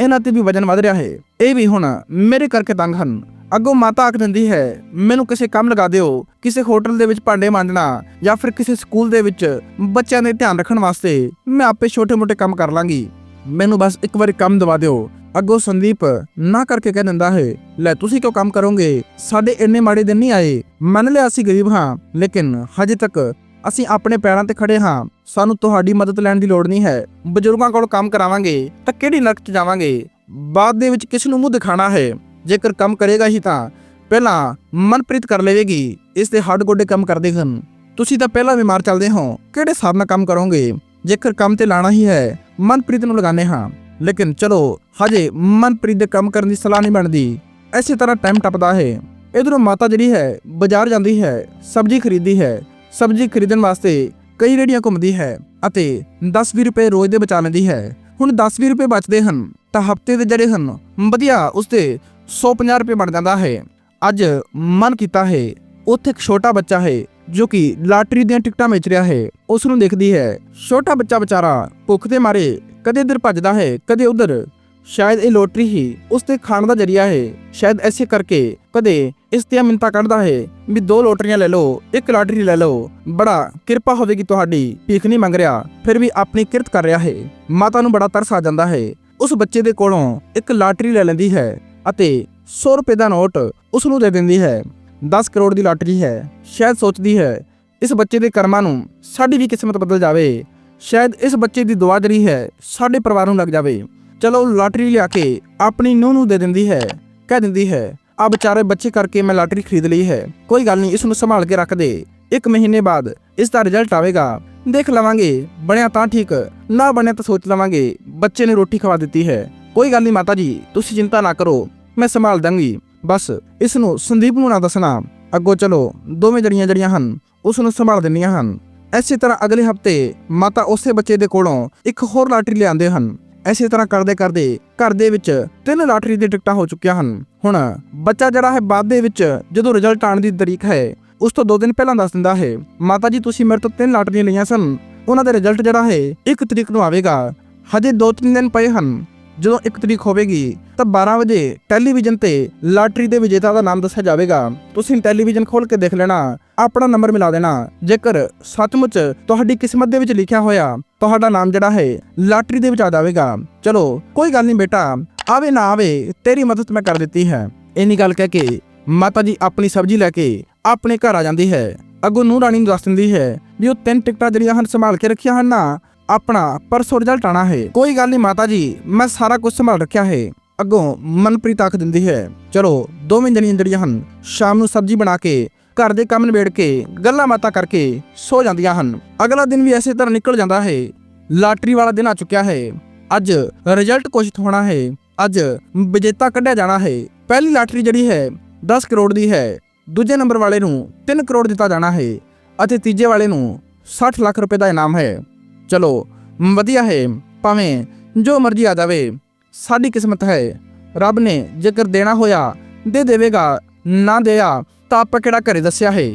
ਇਹਨਾਂ ਤੇ ਵੀ ਵਜਨ ਵਧ ਰਿਹਾ ਹੈ। ਇਹ ਵੀ ਹੁਣ ਮੇਰੇ ਕਰਕੇ ਤੰਗ ਹਨ। ਅੱਗੋਂ ਮਾਤਾ ਆਖ ਦਿੰਦੀ ਹੈ, ਮੈਨੂੰ ਕਿਸੇ ਕੰਮ ਲਗਾ ਦਿਓ। ਕਿਸੇ ਹੋਟਲ ਦੇ ਵਿੱਚ ਭਾਂਡੇ ਮਾਂਜਣਾ ਜਾਂ ਫਿਰ ਕਿਸੇ ਸਕੂਲ ਦੇ ਵਿੱਚ ਬੱਚਿਆਂ ਦੇ ਧਿਆਨ ਰੱਖਣ ਵਾਸਤੇ ਮੈਂ ਆਪੇ ਛੋਟੇ-ਮੋਟੇ ਕੰਮ ਕਰ ਲਾਂਗੀ। ਮੈਨੂੰ ਬਸ ਇੱਕ ਵਾਰੀ ਕੰਮ ਦਵਾ ਦਿਓ। ਅੱਗੋਂ ਸੰਦੀਪ, ਨਾ ਕਰਕੇ ਕਹਿ ਦਿੰਦਾ ਹੈ, ਲੈ ਤੁਸੀਂ ਕਿਉਂ ਕੰਮ ਕਰੋਗੇ? ਸਾਡੇ ਇੰਨੇ ਮਾੜੇ ਦਿਨ ਨਹੀਂ ਆਏ। ਮੰਨ ਲਿਆ ਅਸੀਂ ਗਰੀਬ ਹਾਂ, ਲੇਕਿਨ ਹਜੇ ਤੱਕ ਅਸੀਂ ਆਪਣੇ ਪੈਰਾਂ ਤੇ ਖੜੇ ਹਾਂ। ਸਾਨੂੰ ਤੁਹਾਡੀ ਮਦਦ ਲੈਣ ਦੀ ਲੋੜ ਨਹੀਂ ਹੈ। ਬਜ਼ੁਰਗਾਂ ਕੋਲ ਕੰਮ ਕਰਾਵਾਂਗੇ ਤਾਂ ਕਿਹੜੀ ਨਰਕ 'ਚ ਜਾਵਾਂਗੇ? ਬਾਅਦ ਦੇ ਵਿੱਚ ਕਿਸ ਨੂੰ ਮੂੰਹ ਦਿਖਾਣਾ ਹੈ? ਜੇਕਰ ਕੰਮ ਕਰੇਗਾ ਹੀ ਤਾਂ ਪਹਿਲਾਂ ਮਨਪ੍ਰੀਤ ਕਰ ਲਵੇਗੀ। ਇਸ ਦੇ ਹੱਡ ਗੋਡੇ ਕੰਮ ਕਰਦੇ ਹਨ। ਤੁਸੀਂ ਤਾਂ ਪਹਿਲਾਂ ਬਿਮਾਰ ਚੱਲਦੇ ਹੋ। ਕਿਹੜੇ ਹਿਸਾਬ ਨਾਲ ਕੰਮ ਕਰੋਗੇ? ਜੇਕਰ ਕੰਮ ਤੇ ਲਾਣਾ ਹੀ ਹੈ, ਮਨਪ੍ਰੀਤ ਨੂੰ ਲਗਾਣੇ ਹਾਂ। ਲੇਕਿਨ ਚਲੋ, ਹਜੇ ਮਨਪ੍ਰੀਤ ਦੇ ਕੰਮ ਕਰਨ ਦੀ ਸਲਾਹ ਨਹੀਂ ਬਣਦੀ। ਐਸੇ ਤਰ੍ਹਾਂ ਟਾਈਮ ਟੱਪਦਾ ਹੈ। ਇਧਰੋਂ ਮਾਤਾ ਜਿਹੜੀ ਹੈ, ਬਾਜ਼ਾਰ ਜਾਂਦੀ ਹੈ, ਸਬਜ਼ੀ ਖਰੀਦੀ ਹੈ। ਸਬਜ਼ੀ ਖਰੀਦਣ ਵਾਸਤੇ ਕਈ ਰੇੜੀਆਂ ਘੁੰਮਦੀ ਹੈ ਅਤੇ 10-20 ਰੁਪਏ ਰੋਜ਼ ਦੇ ਬਚਾ ਲੈਂਦੀ ਹੈ। ਹੁਣ 10-20 ਰੁਪਏ ਬਚਦੇ ਹਨ, ਤਾਂ ਹਫ਼ਤੇ ਦੇ ਜਿਹੜੇ ਹਨ, ਵਧੀਆ ਉਸਤੇ 150 ਰੁਪਏ ਬਣ ਜਾਂਦਾ ਹੈ। ਅੱਜ ਮਨ ਕੀਤਾ ਹੈ, ਉੱਥੇ ਇੱਕ ਛੋਟਾ ਬੱਚਾ ਹੈ, ਜੋ ਕਿ ਲਾਟਰੀ ਦੀਆਂ ਟਿਕਟਾਂ ਵੇਚ ਰਿਹਾ ਹੈ। ਉਸ ਨੂੰ ਦੇਖਦੀ ਹੈ, ਛੋਟਾ ਬੱਚਾ ਵਿਚਾਰਾ ਭੁੱਖ ਦੇ ਮਾਰੇ ਕਦੇ ਇੱਧਰ ਭੱਜਦਾ ਹੈ, ਕਦੇ ਉੱਧਰ। ਸ਼ਾਇਦ ਇਹ ਲੋਟਰੀ ਹੀ ਉਸ ਦੇ ਖਾਣ ਦਾ ਜਰੀਆ ਹੈ। ਸ਼ਾਇਦ ਐਸੇ ਕਰਕੇ ਕਦੇ ਇਸ ਦੀਆਂ ਮਿੰਤਾ ਕੱਢਦਾ ਹੈ ਵੀ ਦੋ ਲੋਟਰੀਆਂ ਲੈ ਲਓ, ਇੱਕ ਲਾਟਰੀ ਲੈ ਲਓ। ਬੜਾ ਕਿਰਪਾ ਹੋਵੇਗੀ ਤੁਹਾਡੀ, ਭੀਖ ਨਹੀਂ ਮੰਗ ਰਿਹਾ, ਫਿਰ ਵੀ ਆਪਣੀ ਕਿਰਤ ਕਰ ਰਿਹਾ ਹੈ। ਮਾਤਾ ਨੂੰ ਬੜਾ ਤਰਸ ਆ ਜਾਂਦਾ ਹੈ। ਉਸ ਬੱਚੇ ਦੇ ਕੋਲੋਂ ਇੱਕ ਲਾਟਰੀ ਲੈ ਲੈਂਦੀ ਹੈ ਅਤੇ 100 ਰੁਪਏ ਦਾ ਨੋਟ ਉਸ ਨੂੰ ਦੇ ਦਿੰਦੀ ਹੈ। 10 ਕਰੋੜ ਦੀ ਲਾਟਰੀ ਹੈ, ਸ਼ਾਇਦ ਸੋਚਦੀ ਹੈ, ਇਸ ਬੱਚੇ ਦੇ ਕਰਮਾਂ ਨੂੰ ਸਾਡੀ ਵੀ ਕਿਸਮਤ ਬਦਲ ਜਾਵੇ। ਸ਼ਾਇਦ ਇਸ ਬੱਚੇ ਦੀ ਦੁਆ ਜਿਹੜੀ ਹੈ ਸਾਡੇ ਪਰਿਵਾਰ ਨੂੰ ਲੱਗ ਜਾਵੇ। ਚਲੋ ਲਾਟਰੀ ਲਿਆ ਕੇ ਆਪਣੀ ਨੂੰਹ ਨੂੰ ਦੇ ਦਿੰਦੀ ਹੈ। ਕਹਿ ਦਿੰਦੀ ਹੈ, ਆ ਵਿਚਾਰੇ ਬੱਚੇ ਕਰਕੇ ਮੈਂ ਲਾਟਰੀ ਖਰੀਦ ਲਈ ਹੈ। ਕੋਈ ਗੱਲ ਨਹੀਂ, ਇਸ ਨੂੰ ਸੰਭਾਲ ਕੇ ਰੱਖ ਦੇ। ਇੱਕ ਮਹੀਨੇ ਬਾਅਦ ਇਸ ਦਾ ਰਿਜ਼ਲਟ ਆਵੇਗਾ। ਦੇਖ ਲਵਾਂਗੇ, ਬਣਿਆ ਤਾਂ ਠੀਕ, ਨਾ ਬਣਿਆ ਤਾਂ ਸੋਚ ਲਵਾਂਗੇ। ਬੱਚੇ ਨੇ ਰੋਟੀ ਖਵਾ ਦਿੱਤੀ ਹੈ। ਕੋਈ ਗੱਲ ਨਹੀਂ ਮਾਤਾ ਜੀ, ਤੁਸੀਂ ਚਿੰਤਾ ਨਾ ਕਰੋ, ਮੈਂ ਸੰਭਾਲ ਦਾਂਗੀ। ਬਸ, ਇਸ ਨੂੰ ਸੰਦੀਪ ਨੂੰ ਨਾ ਦੱਸਣਾ। ਅੱਗੋਂ ਚਲੋ, ਦੋਵੇਂ ਜੜੀਆਂ ਜੜੀਆਂ ਹਨ, ਉਸ ਨੂੰ ਸੰਭਾਲ ਦਿੰਦੀਆਂ ਹਨ। ਇਸੇ ਤਰ੍ਹਾਂ ਅਗਲੇ ਹਫ਼ਤੇ ਮਾਤਾ ਉਸੇ ਬੱਚੇ ਦੇ ਕੋਲੋਂ ਇੱਕ ਹੋਰ ਲਾਟਰੀ ਲਿਆਉਂਦੇ ਹਨ। ਇਸੇ ਤਰ੍ਹਾਂ ਕਰਦੇ ਕਰਦੇ ਘਰ ਦੇ ਵਿੱਚ ਤਿੰਨ ਲਾਟਰੀ ਦੀਆਂ ਟਿਕਟਾਂ ਹੋ ਚੁੱਕੀਆਂ ਹਨ। ਹੁਣ ਬੱਚਾ ਜਿਹੜਾ ਹੈ ਬਾਅਦ ਦੇ ਵਿੱਚ ਜਦੋਂ ਰਿਜ਼ਲਟ ਆਉਣ ਦੀ ਤਰੀਕ ਹੈ, ਉਸ ਤੋਂ 2 ਦਿਨ ਪਹਿਲਾਂ ਦੱਸ ਦਿੰਦਾ ਹੈ, ਮਾਤਾ ਜੀ, ਤੁਸੀਂ ਮੇਰੇ ਤੋਂ ਤਿੰਨ ਲਾਟਰੀਆਂ ਲਈਆਂ ਸਨ। ਉਹਨਾਂ ਦਾ ਰਿਜ਼ਲਟ ਜਿਹੜਾ ਹੈ 1 ਤਰੀਕ ਨੂੰ ਆਵੇਗਾ। ਹਜੇ 2-3 ਦਿਨ ਪਏ ਹਨ। ਜਦੋਂ 1 ਤਰੀਕ ਹੋਵੇਗੀ, ਤਾਂ 12 ਵਜੇ ਟੈਲੀਵਿਜ਼ਨ ਤੇ ਲਾਟਰੀ ਦੇ ਵਿਜੇਤਾ ਦਾ ਨਾਮ ਦੱਸਿਆ ਜਾਵੇਗਾ। ਤੁਸੀਂ ਟੈਲੀਵਿਜ਼ਨ ਖੋਲ ਕੇ ਦੇਖ ਲੈਣਾ। ਆਪਣਾ ਨੰਬਰ ਮਿਲਾ ਦੇਣਾ। ਜੇਕਰ ਸੱਚਮੁੱਚ ਤੁਹਾਡੀ ਕਿਸਮਤ ਦੇ ਵਿੱਚ ਲਿਖਿਆ ਹੋਇਆ ਤੁਹਾਡਾ ਨਾਮ ਜਿਹੜਾ ਹੈ, ਲਾਟਰੀ ਦੇ ਵਿੱਚ ਆ ਜਾਵੇਗਾ। ਚਲੋ, ਕੋਈ ਗੱਲ ਨਹੀਂ ਬੇਟਾ, ਆਵੇ ਨਾ ਆਵੇ, ਤੇਰੀ ਮਦਦ ਮੈਂ ਕਰ ਦਿੱਤੀ ਹੈ। ਇੰਨੀ ਗੱਲ ਕਹਿ ਕੇ ਮਾਤਾ ਜੀ ਆਪਣੀ ਸਬਜ਼ੀ ਲੈ ਕੇ ਆਪਣੇ ਘਰ ਆ ਜਾਂਦੀ ਹੈ। ਅੱਗੋਂ ਨੂੰਹ ਰਾਣੀ ਨੂੰ ਦੱਸ ਦਿੰਦੀ ਹੈ ਵੀ ਉਹ ਤਿੰਨ ਟਿਕਟਾਂ ਜਿਹੜੀਆਂ ਹਨ ਸੰਭਾਲ ਕੇ ਰੱਖੀਆਂ ਹਨ ਨਾ, ਆਪਣਾ ਪਰਸੋਂ ਰਿਜ਼ਲਟ ਆਣਾ ਹੈ। ਕੋਈ ਗੱਲ ਨਹੀਂ ਮਾਤਾ ਜੀ, ਮੈਂ ਸਾਰਾ ਕੁਝ ਸੰਭਾਲ ਰੱਖਿਆ ਹੈ। ਅੱਗੋਂ ਮਨਪ੍ਰੀਤ ਆਖ ਦਿੰਦੀ ਹੈ, ਚਲੋ, ਦੋਵੇਂ ਜਣੀਆਂ ਜਿਹੜੀਆਂ ਹਨ, ਸ਼ਾਮ ਨੂੰ ਸਬਜ਼ੀ ਬਣਾ ਕੇ ਘਰ ਦੇ ਕੰਮ ਨਿਬੇੜ ਕੇ, ਗੱਲਾਂ ਬਾਤਾਂ ਕਰਕੇ ਸੋ ਜਾਂਦੀਆਂ ਹਨ। ਅਗਲਾ ਦਿਨ ਵੀ ਐਸੇ ਤਰ੍ਹਾਂ ਨਿਕਲ ਜਾਂਦਾ ਹੈ। ਲਾਟਰੀ ਵਾਲਾ ਦਿਨ ਆ ਚੁੱਕਿਆ ਹੈ। ਅੱਜ ਰਿਜ਼ਲਟ ਘੋਸ਼ਿਤ ਹੋਣਾ ਹੈ। ਅੱਜ ਵਿਜੇਤਾ ਕੱਢਿਆ ਜਾਣਾ ਹੈ। ਪਹਿਲੀ ਲਾਟਰੀ ਜਿਹੜੀ ਹੈ 10 ਕਰੋੜ ਦੀ ਹੈ। ਦੂਜੇ ਨੰਬਰ ਵਾਲੇ ਨੂੰ 3 ਕਰੋੜ ਦਿੱਤਾ ਜਾਣਾ ਹੈ ਅਤੇ ਤੀਜੇ ਵਾਲੇ ਨੂੰ 60 ਲੱਖ ਰੁਪਏ ਦਾ ਇਨਾਮ ਹੈ। ਚਲੋ, ਵਧੀਆ ਹੈ। ਭਾਵੇਂ ਜੋ ਮਰਜ਼ੀ ਆ ਜਾਵੇ, ਸਾਡੀ ਕਿਸਮਤ ਹੈ। ਰੱਬ ਨੇ ਜੇਕਰ ਦੇਣਾ ਹੋਇਆ, ਦੇ ਦੇਵੇਗਾ। ਨਾ ਦਿਆ ਤਾਂ ਆਪਾਂ ਕਿਹੜਾ ਘਰੇ ਦੱਸਿਆ ਹੈ?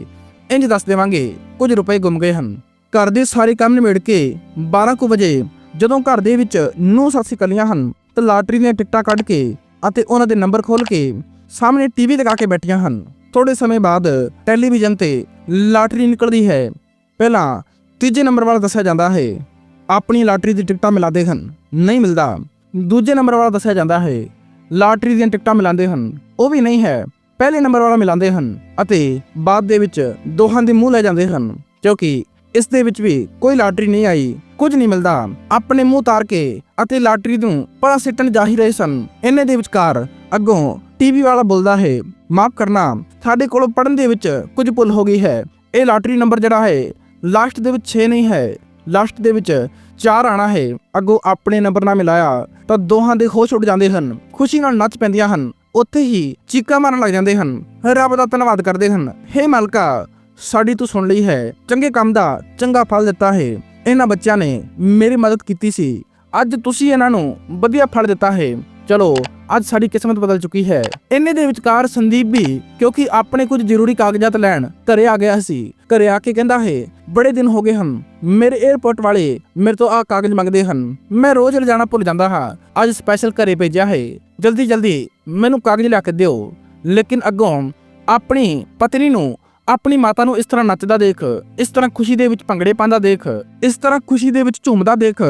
ਇੰਜ ਦੱਸ ਦੇਵਾਂਗੇ, ਕੁਝ ਰੁਪਏ ਗੁੰਮ ਗਏ ਹਨ। ਘਰ ਦੇ ਸਾਰੇ ਕੰਮ ਨਿਬੇੜ ਕੇ 12 ਕੁ ਵਜੇ ਜਦੋਂ ਘਰ ਦੇ ਵਿੱਚ ਨੂੰ ਸੱਸ ਇਕੱਲੀਆਂ ਹਨ, ਤਾਂ ਲਾਟਰੀ ਦੀਆਂ ਟਿਕਟਾਂ ਕੱਢ ਕੇ ਅਤੇ ਉਹਨਾਂ ਦੇ ਨੰਬਰ ਖੋਲ ਕੇ ਸਾਹਮਣੇ ਟੀਵੀ ਲਗਾ ਕੇ ਬੈਠੀਆਂ ਹਨ। ਥੋੜੇ ਸਮੇਂ ਬਾਅਦ ਟੈਲੀਵਿਜ਼ਨ ਤੇ ਲਾਟਰੀ ਨਿਕਲਦੀ ਹੈ। ਪਹਿਲਾਂ ਤੀਜੇ ਨੰਬਰ ਵਾਲਾ ਦੱਸਿਆ ਜਾਂਦਾ ਹੈ, ਆਪਣੀ ਲਾਟਰੀ ਦੀ ਟਿਕਟਾਂ ਮਿਲਾਦੇ ਹਨ। ਨਹੀਂ ਮਿਲਦਾ। ਦੂਜੇ ਨੰਬਰ ਵਾਲਾ ਦੱਸਿਆ ਜਾਂਦਾ ਹੈ, ਲਾਟਰੀ ਦੀਆਂ ਟਿਕਟਾਂ ਮਿਲਾਉਂਦੇ ਹਨ। ਉਹ ਵੀ ਨਹੀਂ ਹੈ। ਪਹਿਲੇ ਨੰਬਰ ਵਾਲਾ ਮਿਲਾਉਂਦੇ ਹਨ ਅਤੇ ਬਾਅਦ ਦੇ ਵਿੱਚ ਦੋਹਾਂ ਦੇ ਮੂੰਹ ਲੈ ਜਾਂਦੇ ਹਨ, ਕਿਉਂਕਿ ਇਸ ਦੇ ਵਿੱਚ ਵੀ ਕੋਈ ਲਾਟਰੀ ਨਹੀਂ ਆਈ, ਕੁਝ ਨਹੀਂ ਮਿਲਦਾ। ਆਪਣੇ ਮੂੰਹ ਤਾਰ ਕੇ ਅਤੇ ਲਾਟਰੀ ਨੂੰ ਪਰਾਂ ਸਿੱਟਣ ਜਾ ਹੀ ਰਹੇ ਸਨ। ਇੰਨੇ ਦੇ ਵਿਚਕਾਰ ਅੱਗੋਂ ਟੀਵੀ ਵਾਲਾ ਬੋਲਦਾ ਹੈ, ਮਾਫ ਕਰਨਾ, ਸਾਡੇ ਕੋਲੋਂ ਪੜਨ ਦੇ ਵਿੱਚ ਕੁਝ ਭੁੱਲ ਹੋ ਗਈ ਹੈ। ਇਹ ਲਾਟਰੀ ਨੰਬਰ ਜਿਹੜਾ ਹੈ, ਲਾਸਟ ਦੇ ਵਿੱਚ 6 ਨਹੀਂ ਹੈ, ਲਾਸਟ ਦੇ ਵਿੱਚ 4 ਆਣਾ ਹੈ। ਅੱਗੋਂ ਆਪਣੇ ਨੰਬਰ ਨਾਲ ਮਿਲਾਇਆ, ਤਾਂ ਦੋਹਾਂ ਦੇ ਹੋਸ਼ ਉੱਡ ਜਾਂਦੇ ਹਨ, ਖੁਸ਼ੀ ਨਾਲ ਨੱਚ ਪੈਂਦੀਆਂ ਹਨ। ਉੱਥੇ ਹੀ ਚੀਕਾਂ ਮਾਰਨ ਲੱਗ ਜਾਂਦੇ ਹਨ। ਰੱਬ ਦਾ ਧੰਨਵਾਦ ਕਰਦੇ ਹਨ। ਹੇ ਮਾਲਕਾ, ਸਾਡੀ ਤੂੰ ਸੁਣ ਲਈ ਹੈ। ਚੰਗੇ ਕੰਮ ਦਾ ਚੰਗਾ ਫਲ ਦਿੱਤਾ ਹੈ। ਇਹਨਾਂ ਬੱਚਿਆਂ ਨੇ ਮੇਰੀ ਮਦਦ ਕੀਤੀ ਸੀ। ਅੱਜ ਤੁਸੀਂ ਇਹਨਾਂ ਨੂੰ ਵਧੀਆ ਫਲ ਦਿੱਤਾ ਹੈ। ਚਲੋ, ਅੱਜ ਸਾਡੀ ਕਿਸਮਤ ਬਦਲ ਚੁੱਕੀ ਹੈ। ਇੰਨੇ ਦੇ ਵਿਚਕਾਰ ਸੰਦੀਪ ਵੀ, ਕਿਉਂਕਿ ਆਪਣੇ ਕੁਝ ਜ਼ਰੂਰੀ ਕਾਗਜ਼ਾਤ ਲੈਣ, ਘਰੇ ਆ ਗਿਆ ਸੀ। ਘਰੇ ਆ ਕੇ ਕਹਿੰਦਾ ਹੈ, ਬੜੇ ਦਿਨ ਹੋ ਗਏ ਹਨ। ਮੇਰੇ 에어ਪੋਰਟ ਵਾਲੇ ਮੇਰੇ ਤੋਂ ਆ ਕਾਗਜ਼ ਮੰਗਦੇ ਹਨ। ਮੈਂ ਰੋਜ਼ ਲਿਜਾਣਾ ਭੁੱਲ ਜਾਂਦਾ ਹਾਂ। ਅੱਜ ਸਪੈਸ਼ਲ ਘਰੇ ਭੇਜਿਆ ਹੈ। ਜਲਦੀ ਜਲਦੀ ਮੈਨੂੰ ਕਾਗਜ਼ ਲਿਆ ਕੇ ਦਿਓ। ਲੇਕਿਨ ਅੱਗੋਂ ਆਪਣੀ ਪਤਨੀ ਨੂੰ, ਆਪਣੀ ਮਾਤਾ ਨੂੰ ਇਸ ਤਰ੍ਹਾਂ ਨੱਚਦਾ ਦੇਖ, ਇਸ ਤਰ੍ਹਾਂ ਖੁਸ਼ੀ ਦੇ ਵਿੱਚ ਭੰਗੜੇ ਪਾਉਂਦਾ ਦੇਖ, ਇਸ ਤਰ੍ਹਾਂ ਖੁਸ਼ੀ ਦੇ ਵਿੱਚ ਝੂਮਦਾ ਦੇਖ,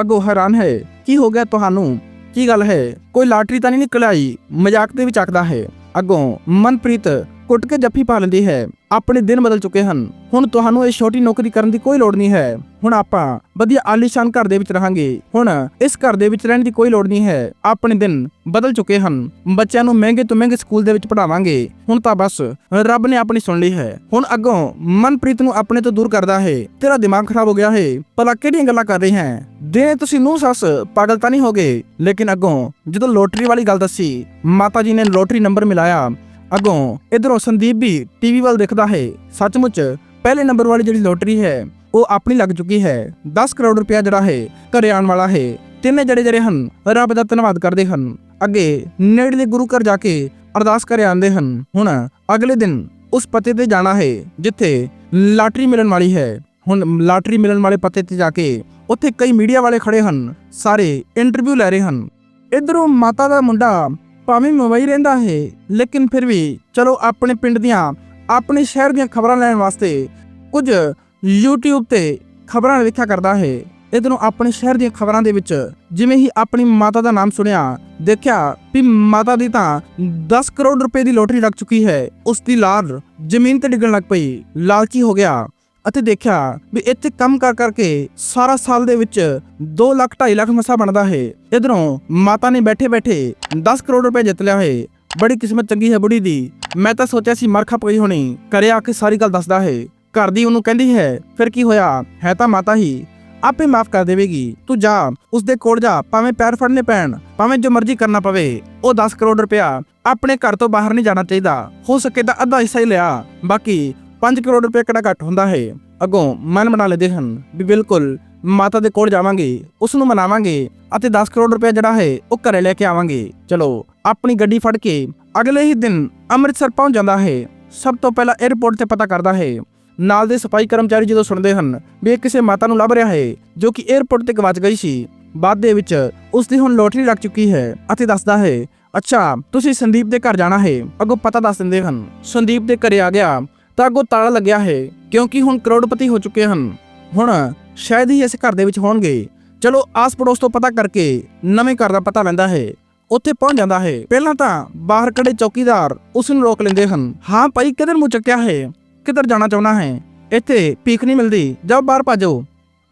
ਅੱਗੋਂ ਹੈਰਾਨ ਹੈ, ਕੀ ਹੋ ਗਿਆ ਤੁਹਾਨੂੰ? ਕੀ ਗੱਲ ਹੈ? ਕੋਈ ਲਾਟਰੀ ਤਾਂ ਨਹੀਂ ਨਿਕਲ ਆਈ? ਮਜ਼ਾਕ ਦੇ ਵਿੱਚ ਆਖਦਾ ਹੈ। ਅੱਗੋਂ ਮਨਪ੍ਰੀਤ ਕੁੱਟ ਕੇ ਜੱਫੀ ਪਾ ਲੈਂਦੀ ਹੈ। ਆਪਣੇ ਦਿਨ ਬਦਲ ਚੁੱਕੇ ਹਨ। ਹੁਣ ਤੁਹਾਨੂੰ ਇਹ ਛੋਟੀ ਨੌਕਰੀ ਕਰਨ ਦੀ ਕੋਈ ਲੋੜ ਨਹੀਂ ਹੈ। ਹੁਣ ਆਪਾਂ ਵਧੀਆ ਆਲੀਸ਼ਾਨ ਘਰ ਦੇ ਵਿੱਚ ਰਹਾਂਗੇ। ਹੁਣ ਇਸ ਘਰ ਦੇ ਵਿੱਚ ਰਹਿਣ ਦੀ ਕੋਈ ਲੋੜ ਨਹੀਂ ਹੈ। ਆਪਣੇ ਦਿਨ ਬਦਲ ਚੁੱਕੇ ਹਨ। ਬੱਚਿਆਂ ਨੂੰ ਮਹਿੰਗੇ ਤੋਂ ਮਹਿੰਗੇ ਸਕੂਲ ਦੇ ਵਿੱਚ ਪੜਾਵਾਂਗੇ ਹੁਣ ਤਾਂ ਬਸ ਰੱਬ ਨੇ ਆਪਣੀ ਸੁਣ ਲਈ ਹੈ। ਹੁਣ ਅੱਗੋਂ ਮਨਪ੍ਰੀਤ ਨੂੰ ਆਪਣੇ ਤੋਂ ਦੂਰ ਕਰਦਾ ਹੈ। ਤੇਰਾ ਦਿਮਾਗ ਖਰਾਬ ਹੋ ਗਿਆ ਹੈ। ਭਲਾ ਕਿਹੜੀਆਂ ਗੱਲਾਂ ਕਰ ਰਹੀ ਹੈ? ਦੇ ਤੁਸੀਂ ਨੂੰ ਸੱਸ ਪਾਗਲ ਤਾਂ ਨਹੀਂ ਹੋ ਗਏ ਲੇਕਿਨ ਅੱਗੋਂ ਜਦੋਂ ਲੋਟਰੀ ਵਾਲੀ ਗੱਲ ਦੱਸੀ, ਮਾਤਾ ਜੀ ਨੇ ਲੋਟਰੀ ਨੰਬਰ ਮਿਲਾਇਆ। ਅੱਗੋਂ ਇਧਰੋਂ ਸੰਦੀਪ ਵੀ ਟੀਵੀ ਵੱਲ ਦੇਖਦਾ ਹੈ। ਸੱਚਮੁੱਚ ਪਹਿਲੇ ਨੰਬਰ ਵਾਲੀ ਜਿਹੜੀ ਲੋਟਰੀ ਹੈ, ਉਹ ਆਪਣੀ ਲੱਗ ਚੁੱਕੀ ਹੈ। 10 ਕਰੋੜ ਰੁਪਇਆ ਜਿਹੜਾ ਹੈ, ਘਰੇ ਆਉਣ ਵਾਲਾ ਹੈ। ਤਿੰਨੇ ਜਿਹੜੇ ਜਿਹੜੇ ਹਨ, ਰੱਬ ਦਾ ਧੰਨਵਾਦ ਕਰਦੇ ਹਨ। ਅੱਗੇ ਨੇੜਲੇ ਗੁਰੂ ਘਰ ਜਾ ਕੇ ਅਰਦਾਸ ਕਰ ਆਉਂਦੇ ਹਨ। ਹੁਣ ਅਗਲੇ ਦਿਨ ਉਸ ਪਤੇ ਤੇ ਜਾਣਾ ਹੈ, ਜਿੱਥੇ ਲਾਟਰੀ ਮਿਲਣ ਵਾਲੀ ਹੈ। ਹੁਣ ਲਾਟਰੀ ਮਿਲਣ ਵਾਲੇ ਪਤੇ ਤੇ ਜਾ ਕੇ ਉੱਥੇ ਕਈ ਮੀਡੀਆ ਵਾਲੇ ਖੜੇ ਹਨ। ਸਾਰੇ ਇੰਟਰਵਿਊ ਲੈ ਰਹੇ ਹਨ। ਇਧਰੋਂ ਮਾਤਾ ਦਾ ਮੁੰਡਾ ਭਾਵੇਂ ਮੁੰਬਈ ਰਹਿੰਦਾ ਹੈ, ਲੇਕਿਨ ਫਿਰ ਵੀ ਚਲੋ ਆਪਣੇ ਪਿੰਡ ਦੀਆਂ, ਆਪਣੇ ਸ਼ਹਿਰ ਦੀਆਂ ਖਬਰਾਂ ਲੈਣ ਵਾਸਤੇ ਕੁਝ YouTube ਤੇ ਖਬਰਾਂ ਵੇਖਿਆ ਕਰਦਾ ਹੈ। ਇਧਰੋਂ ਆਪਣੇ ਸ਼ਹਿਰ ਦੀਆਂ ਖਬਰਾਂ ਦੇ ਵਿੱਚ ਜਿਵੇਂ ਹੀ ਆਪਣੀ ਮਾਤਾ ਦਾ ਨਾਮ ਸੁਣਿਆ, ਦੇਖਿਆ ਵੀ ਮਾਤਾ ਦੀ ਤਾਂ 10 ਕਰੋੜ ਰੁਪਏ ਦੀ ਲੋਟਰੀ ਲੱਗ ਚੁੱਕੀ ਹੈ। ਉਸ ਦੀ ਲਾਰ ਜ਼ਮੀਨ ਤੇ ਡਿੱਗਣ ਲੱਗ ਪਈ। ਲਾਲਚੀ ਹੋ ਗਿਆ। ਅਤੇ ਦੇਖਿਆ ਵੀ ਇੱਥੇ ਕੰਮ ਕਰ ਕਰਕੇ ਸਾਰਾ ਸਾਲ ਦੇ ਵਿੱਚ 2 ਲੱਖ 2.5 ਲੱਖ ਮਸਾ ਬਣਦਾ ਹੈ। ਇਧਰੋਂ ਮਾਤਾ ਨੇ ਬੈਠੇ ਬੈਠੇ 10 ਕਰੋੜ ਰੁਪਏ ਜਿੱਤ ਲਿਆ ਹੈ। ਬੜੀ ਕਿਸਮਤ ਚੰਗੀ ਹੈ ਬੁੜੀ ਦੀ। ਮੈਂ ਤਾਂ ਸੋਚਿਆ ਸੀ ਮਰਖਾ ਪਈ ਹੋਣੀ। ਘਰੇ ਆ ਕੇ ਸਾਰੀ ਗੱਲ ਦੱਸਦਾ ਹੈ। ਘਰ ਦੀ ਉਹਨੂੰ ਕਹਿੰਦੀ ਹੈ, ਫਿਰ ਕੀ ਹੋਇਆ? ਹੈ ਤਾਂ ਮਾਤਾ ਹੀ। ਆਪੇ ਮਾਫ ਕਰ ਦੇਵੇਗੀ। ਤੂੰ ਜਾ, ਉਸ ਦੇ ਕੋਲ ਜਾ। ਭਾਵੇਂ ਪੈਰ ਫੜਨੇ ਪੈਣ, ਭਾਵੇਂ ਜੋ ਮਰਜ਼ੀ ਕਰਨਾ ਪਵੇ। ਉਹ 10 ਕਰੋੜ ਰੁਪਇਆ ਆਪਣੇ ਘਰ ਤੋਂ ਬਾਹਰ ਨਹੀਂ ਜਾਣਾ ਚਾਹੀਦਾ। ਹੋ ਸਕੇ ਤਾਂ ਅੱਧਾ ਹਿੱਸਾ ਹੀ ਲਿਆ। ਬਾਕੀ 5 ਕਰੋੜ ਰੁਪਏ ਕਿਹੜਾ ਘੱਟ ਹੁੰਦਾ ਹੈ? ਅੱਗੋਂ ਮਨ ਬਣਾ ਲੈਂਦੇ ਹਨ ਵੀ ਬਿਲਕੁਲ ਮਾਤਾ ਦੇ ਕੋਲ ਜਾਵਾਂਗੇ, ਉਸ ਨੂੰ ਮਨਾਵਾਂਗੇ ਅਤੇ 10 ਕਰੋੜ ਰੁਪਏ ਜਿਹੜਾ ਹੈ ਉਹ ਘਰੇ ਲੈ ਕੇ ਆਵਾਂਗੇ। ਚਲੋ, ਆਪਣੀ ਗੱਡੀ ਫੜ ਕੇ ਅਗਲੇ ਹੀ ਦਿਨ ਅੰਮ੍ਰਿਤਸਰ ਪਹੁੰਚ ਜਾਂਦਾ ਹੈ। ਸਭ ਤੋਂ ਪਹਿਲਾਂ 에ਅਰਪੋਰਟ ਤੇ ਪਤਾ ਕਰਦਾ ਹੈ। ਨਾਲ ਦੇ ਸਫ਼ਾਈ ਕਰਮਚਾਰੀ ਜਦੋਂ ਸੁਣਦੇ ਹਨ ਵੀ ਇਹ ਕਿਸੇ ਮਾਤਾ ਨੂੰ ਲੱਭ ਰਿਹਾ ਹੈ, ਜੋ ਕਿ 에ਅਰਪੋਰਟ ਤੇ ਗਵਾਚ ਗਈ ਸੀ, ਬਾਅਦ ਦੇ ਵਿੱਚ ਉਸ ਦੀ ਹੁਣ ਲੋਟਰੀ ਲੱਗ ਚੁੱਕੀ ਹੈ ਅਤੇ ਦੱਸਦਾ ਹੈ, ਅੱਛਾ, ਤੁਸੀਂ ਸੰਦੀਪ ਦੇ ਘਰ ਜਾਣਾ ਹੈ। ਅੱਗੋਂ ਪਤਾ ਦੱਸ ਦਿੰਦੇ ਹਨ, ਸੰਦੀਪ ਦੇ ਘਰੇ ਆ ਗਿਆ। ਤਾਂ ਅੱਗੋਂ ਤਾਲਾ ਲੱਗਿਆ ਹੈ, ਕਿਉਂਕਿ ਹੁਣ ਕਰੋੜਪਤੀ ਹੋ ਚੁੱਕੇ ਹਨ। ਹੁਣ ਸ਼ਾਇਦ ਹੀ ਇਸ ਘਰ ਦੇ ਵਿੱਚ ਹੋਣਗੇ। ਚਲੋ ਆਸ ਪੜੋਸ ਤੋਂ ਪਤਾ ਕਰਕੇ ਨਵੇਂ ਘਰ ਦਾ ਪਤਾ ਲੈਂਦਾ ਹੈ। ਉੱਥੇ ਪਹੁੰਚ ਜਾਂਦਾ ਹੈ। ਪਹਿਲਾਂ ਤਾਂ ਬਾਹਰ ਖੜੇ ਚੌਕੀਦਾਰ ਉਸ ਨੂੰ ਰੋਕ ਲੈਂਦੇ ਹਨ। ਹਾਂ ਭਾਈ, ਕਿਧਰ ਮੂੰਹ ਚੱਕਿਆ ਹੈ? ਕਿੱਧਰ ਜਾਣਾ ਚਾਹੁੰਦਾ ਹੈ? ਇੱਥੇ ਭੀਖ ਨਹੀਂ ਮਿਲਦੀ। ਜਾਓ, ਬਾਹਰ ਭੱਜੋ।